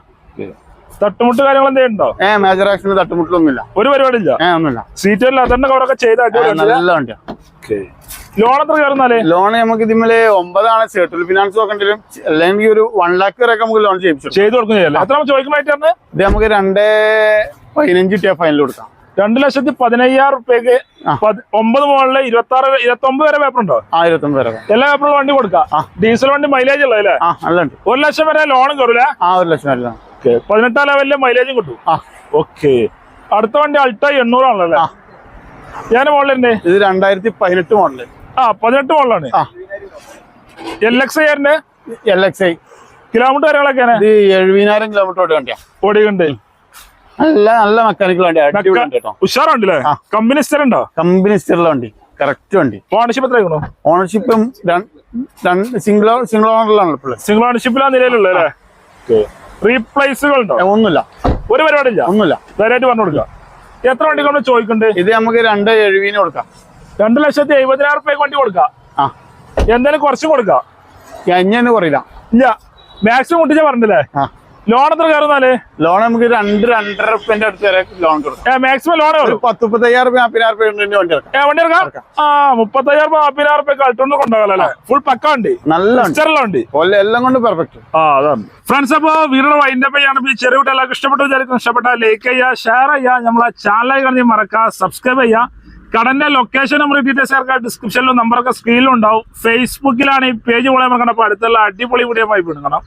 തട്ടുമുട്ട് കാര്യങ്ങൾ എന്തെങ്കിലും ഉണ്ടോ? ഏ മേജർ ആക്സിന് തട്ടുമുട്ടിലൊന്നുമില്ല. ഒരു പരിപാടി ഇല്ല ഏ ഒന്നുമില്ല. സീറ്റിൽ അതന്നെ കവറൊക്കെ ചെയ്ത് നല്ല വണ്ടിയാ. ലോൺ എത്ര കയറുന്നാലേ? ലോൺ നമുക്ക് ഇതിമേലെ ഒമ്പതാണ്. സെർട്ടിൽ ഫിനാൻസ് നോക്കണ്ടെങ്കിലും അല്ലെങ്കിൽ ഒരു വൺ ലാക്ക് വരെയൊക്കെ നമുക്ക് ലോൺ ചെയ്യിച്ചു ചെയ്ത് കൊടുക്കും ചെയ്യല്ലേ എത്ര ചോദിക്കുമ്പോഴായിട്ട് ഇത് നമുക്ക് രണ്ട് പതിനഞ്ച് ടിയാ ഫൈനൽ കൊടുക്കാം. രണ്ട് ലക്ഷത്തി പതിനയ്യായിരം റുപ്യക്ക്. ഒമ്പത് മുകളിലെ ഇരുപത്തി ആറ് ഇരുപത്തി ഒമ്പത് വരെ പേപ്പർ ഉണ്ടോ? ആ ഇരുപത്തി ഒമ്പത് വരെ എല്ലാ പേപ്പറും വണ്ടി കൊടുക്കാം. ഡീസൽ വണ്ടി മൈലേജ് ഉള്ളത് അല്ലേ? ഒരു ലക്ഷം വരെ ലോണും കയറൂല ആ ഒരു ലക്ഷം വരെ പതിനെട്ടാം ലെവലിൽ മൈലേജും കിട്ടും. ഓക്കെ. അടുത്ത വണ്ടി അൾട്ട എണ്ണൂറാണല്ലോ. ഞാൻ മോഡലിന്റെ ഇത് രണ്ടായിരത്തി പതിനെട്ട് മോഡൽ ആ പതിനെട്ട് മോഡലാണ് ആ. എൽ എക്സ് ആറിന്റെ എൽ എക്സ് ഐ കിലോമീറ്റർ കാര്യങ്ങളൊക്കെയാണ്. ഇത് എഴുപതിനായിരം കിലോമീറ്റർ ഓടി വണ്ടിയാ. ഓടിയുണ്ട് നല്ല നല്ല മെക്കാനിക്കൽ വണ്ടി ഉഷാറുണ്ടല്ലേ. കമ്പനി സ്ഥലം ഉണ്ടോ? കമ്പനി സ്റ്റീലുള്ള വണ്ടി. കറക്റ്റ് വണ്ടി. ഓണർഷിപ്പ് എത്രയാണോ ഓണർഷിപ്പും സിംഗിൾ സിംഗിൾ ഓണറിലാണ് സിംഗിൾ ഓണർഷിപ്പിലാ നിലയിലുള്ളത് അല്ലേ? റീപ്ലേസുകൾ ഉണ്ടോ ഒന്നുമില്ല. ഒരു പരിപാടിയില്ല? ഒന്നുമില്ല. ധൈര്യമായിട്ട് പറഞ്ഞു കൊടുക്കുക എത്ര വണ്ടി കൊണ്ട് ചോദിക്കുന്നുണ്ട് ഇത് നമുക്ക് രണ്ട് എഴുപതിന് കൊടുക്കാം. രണ്ട് ലക്ഷത്തി എഴുപതിനായിരം റുപ്യ വണ്ടി കൊടുക്കാം? ആ. എന്തായാലും കുറച്ച് കൊടുക്കാം. അഞ്ഞൂന്ന് കുറയില്ല. ഇല്ല. മാക്സിമം മുട്ടിച്ച പറഞ്ഞില്ലേ? ലോൺ എത്ര കയറുന്നാൽ ലോൺ നമുക്ക് രണ്ട് രണ്ടര റുപ്യന്റെ അടുത്ത് വരെ ലോൺ കൊടുക്കാം. മാക്സിമം ലോൺ ഒരു പത്ത് മുപ്പത്തയ്യായിരം റുപ്യ നാൽപ്പതിനായിരം റുപ്യ ഉണ്ടെങ്കിൽ വണ്ടി എടുക്കാം വണ്ടി എടുക്കാം ആ മുപ്പത്തയ്യായിരം രൂപ നാൽപ്പതിനായിരം റുപ്യ കളിട്ടൊന്നും കൊണ്ടുപോകലല്ലേ ഫുൾ പക്ക ഉണ്ട് നല്ല ഉണ്ട് എല്ലാം കൊണ്ട് പെർഫെക്റ്റ് ആ അതാണ്. ഫ്രണ്ട്സ് അപ്പോ വീടിന്റെ വൈൻഡപ്പ് ചെയ്യാണ്. ഈ ചെറിയ കുട്ടികളൊക്കെ ഇഷ്ടപ്പെട്ടു വിചാരിക്കും ഇഷ്ടപ്പെട്ട ലൈക്ക് ചെയ്യുക ഷെയർ ചെയ്യുക. നമ്മളെ ചാനലായി കണ്ടി മറക്കുക സബ്സ്ക്രൈബ് ചെയ്യുക. കടന്റെ ലൊക്കേഷൻ നമ്പർ ഡീറ്റെയിൽസ് ചേർക്കാം. ഡിസ്ക്രിപ്ഷനിലും നമ്പറൊക്കെ സ്ക്രീനിലും ഉണ്ടാവും. ഫേസ്ബുക്കിലാണ് ഈ പേജ് പോലെ നമുക്ക് കണ്ടപ്പോൾ അടുത്തുള്ള അടിപൊളി വീഡിയോ ആയി വിടുക്കണം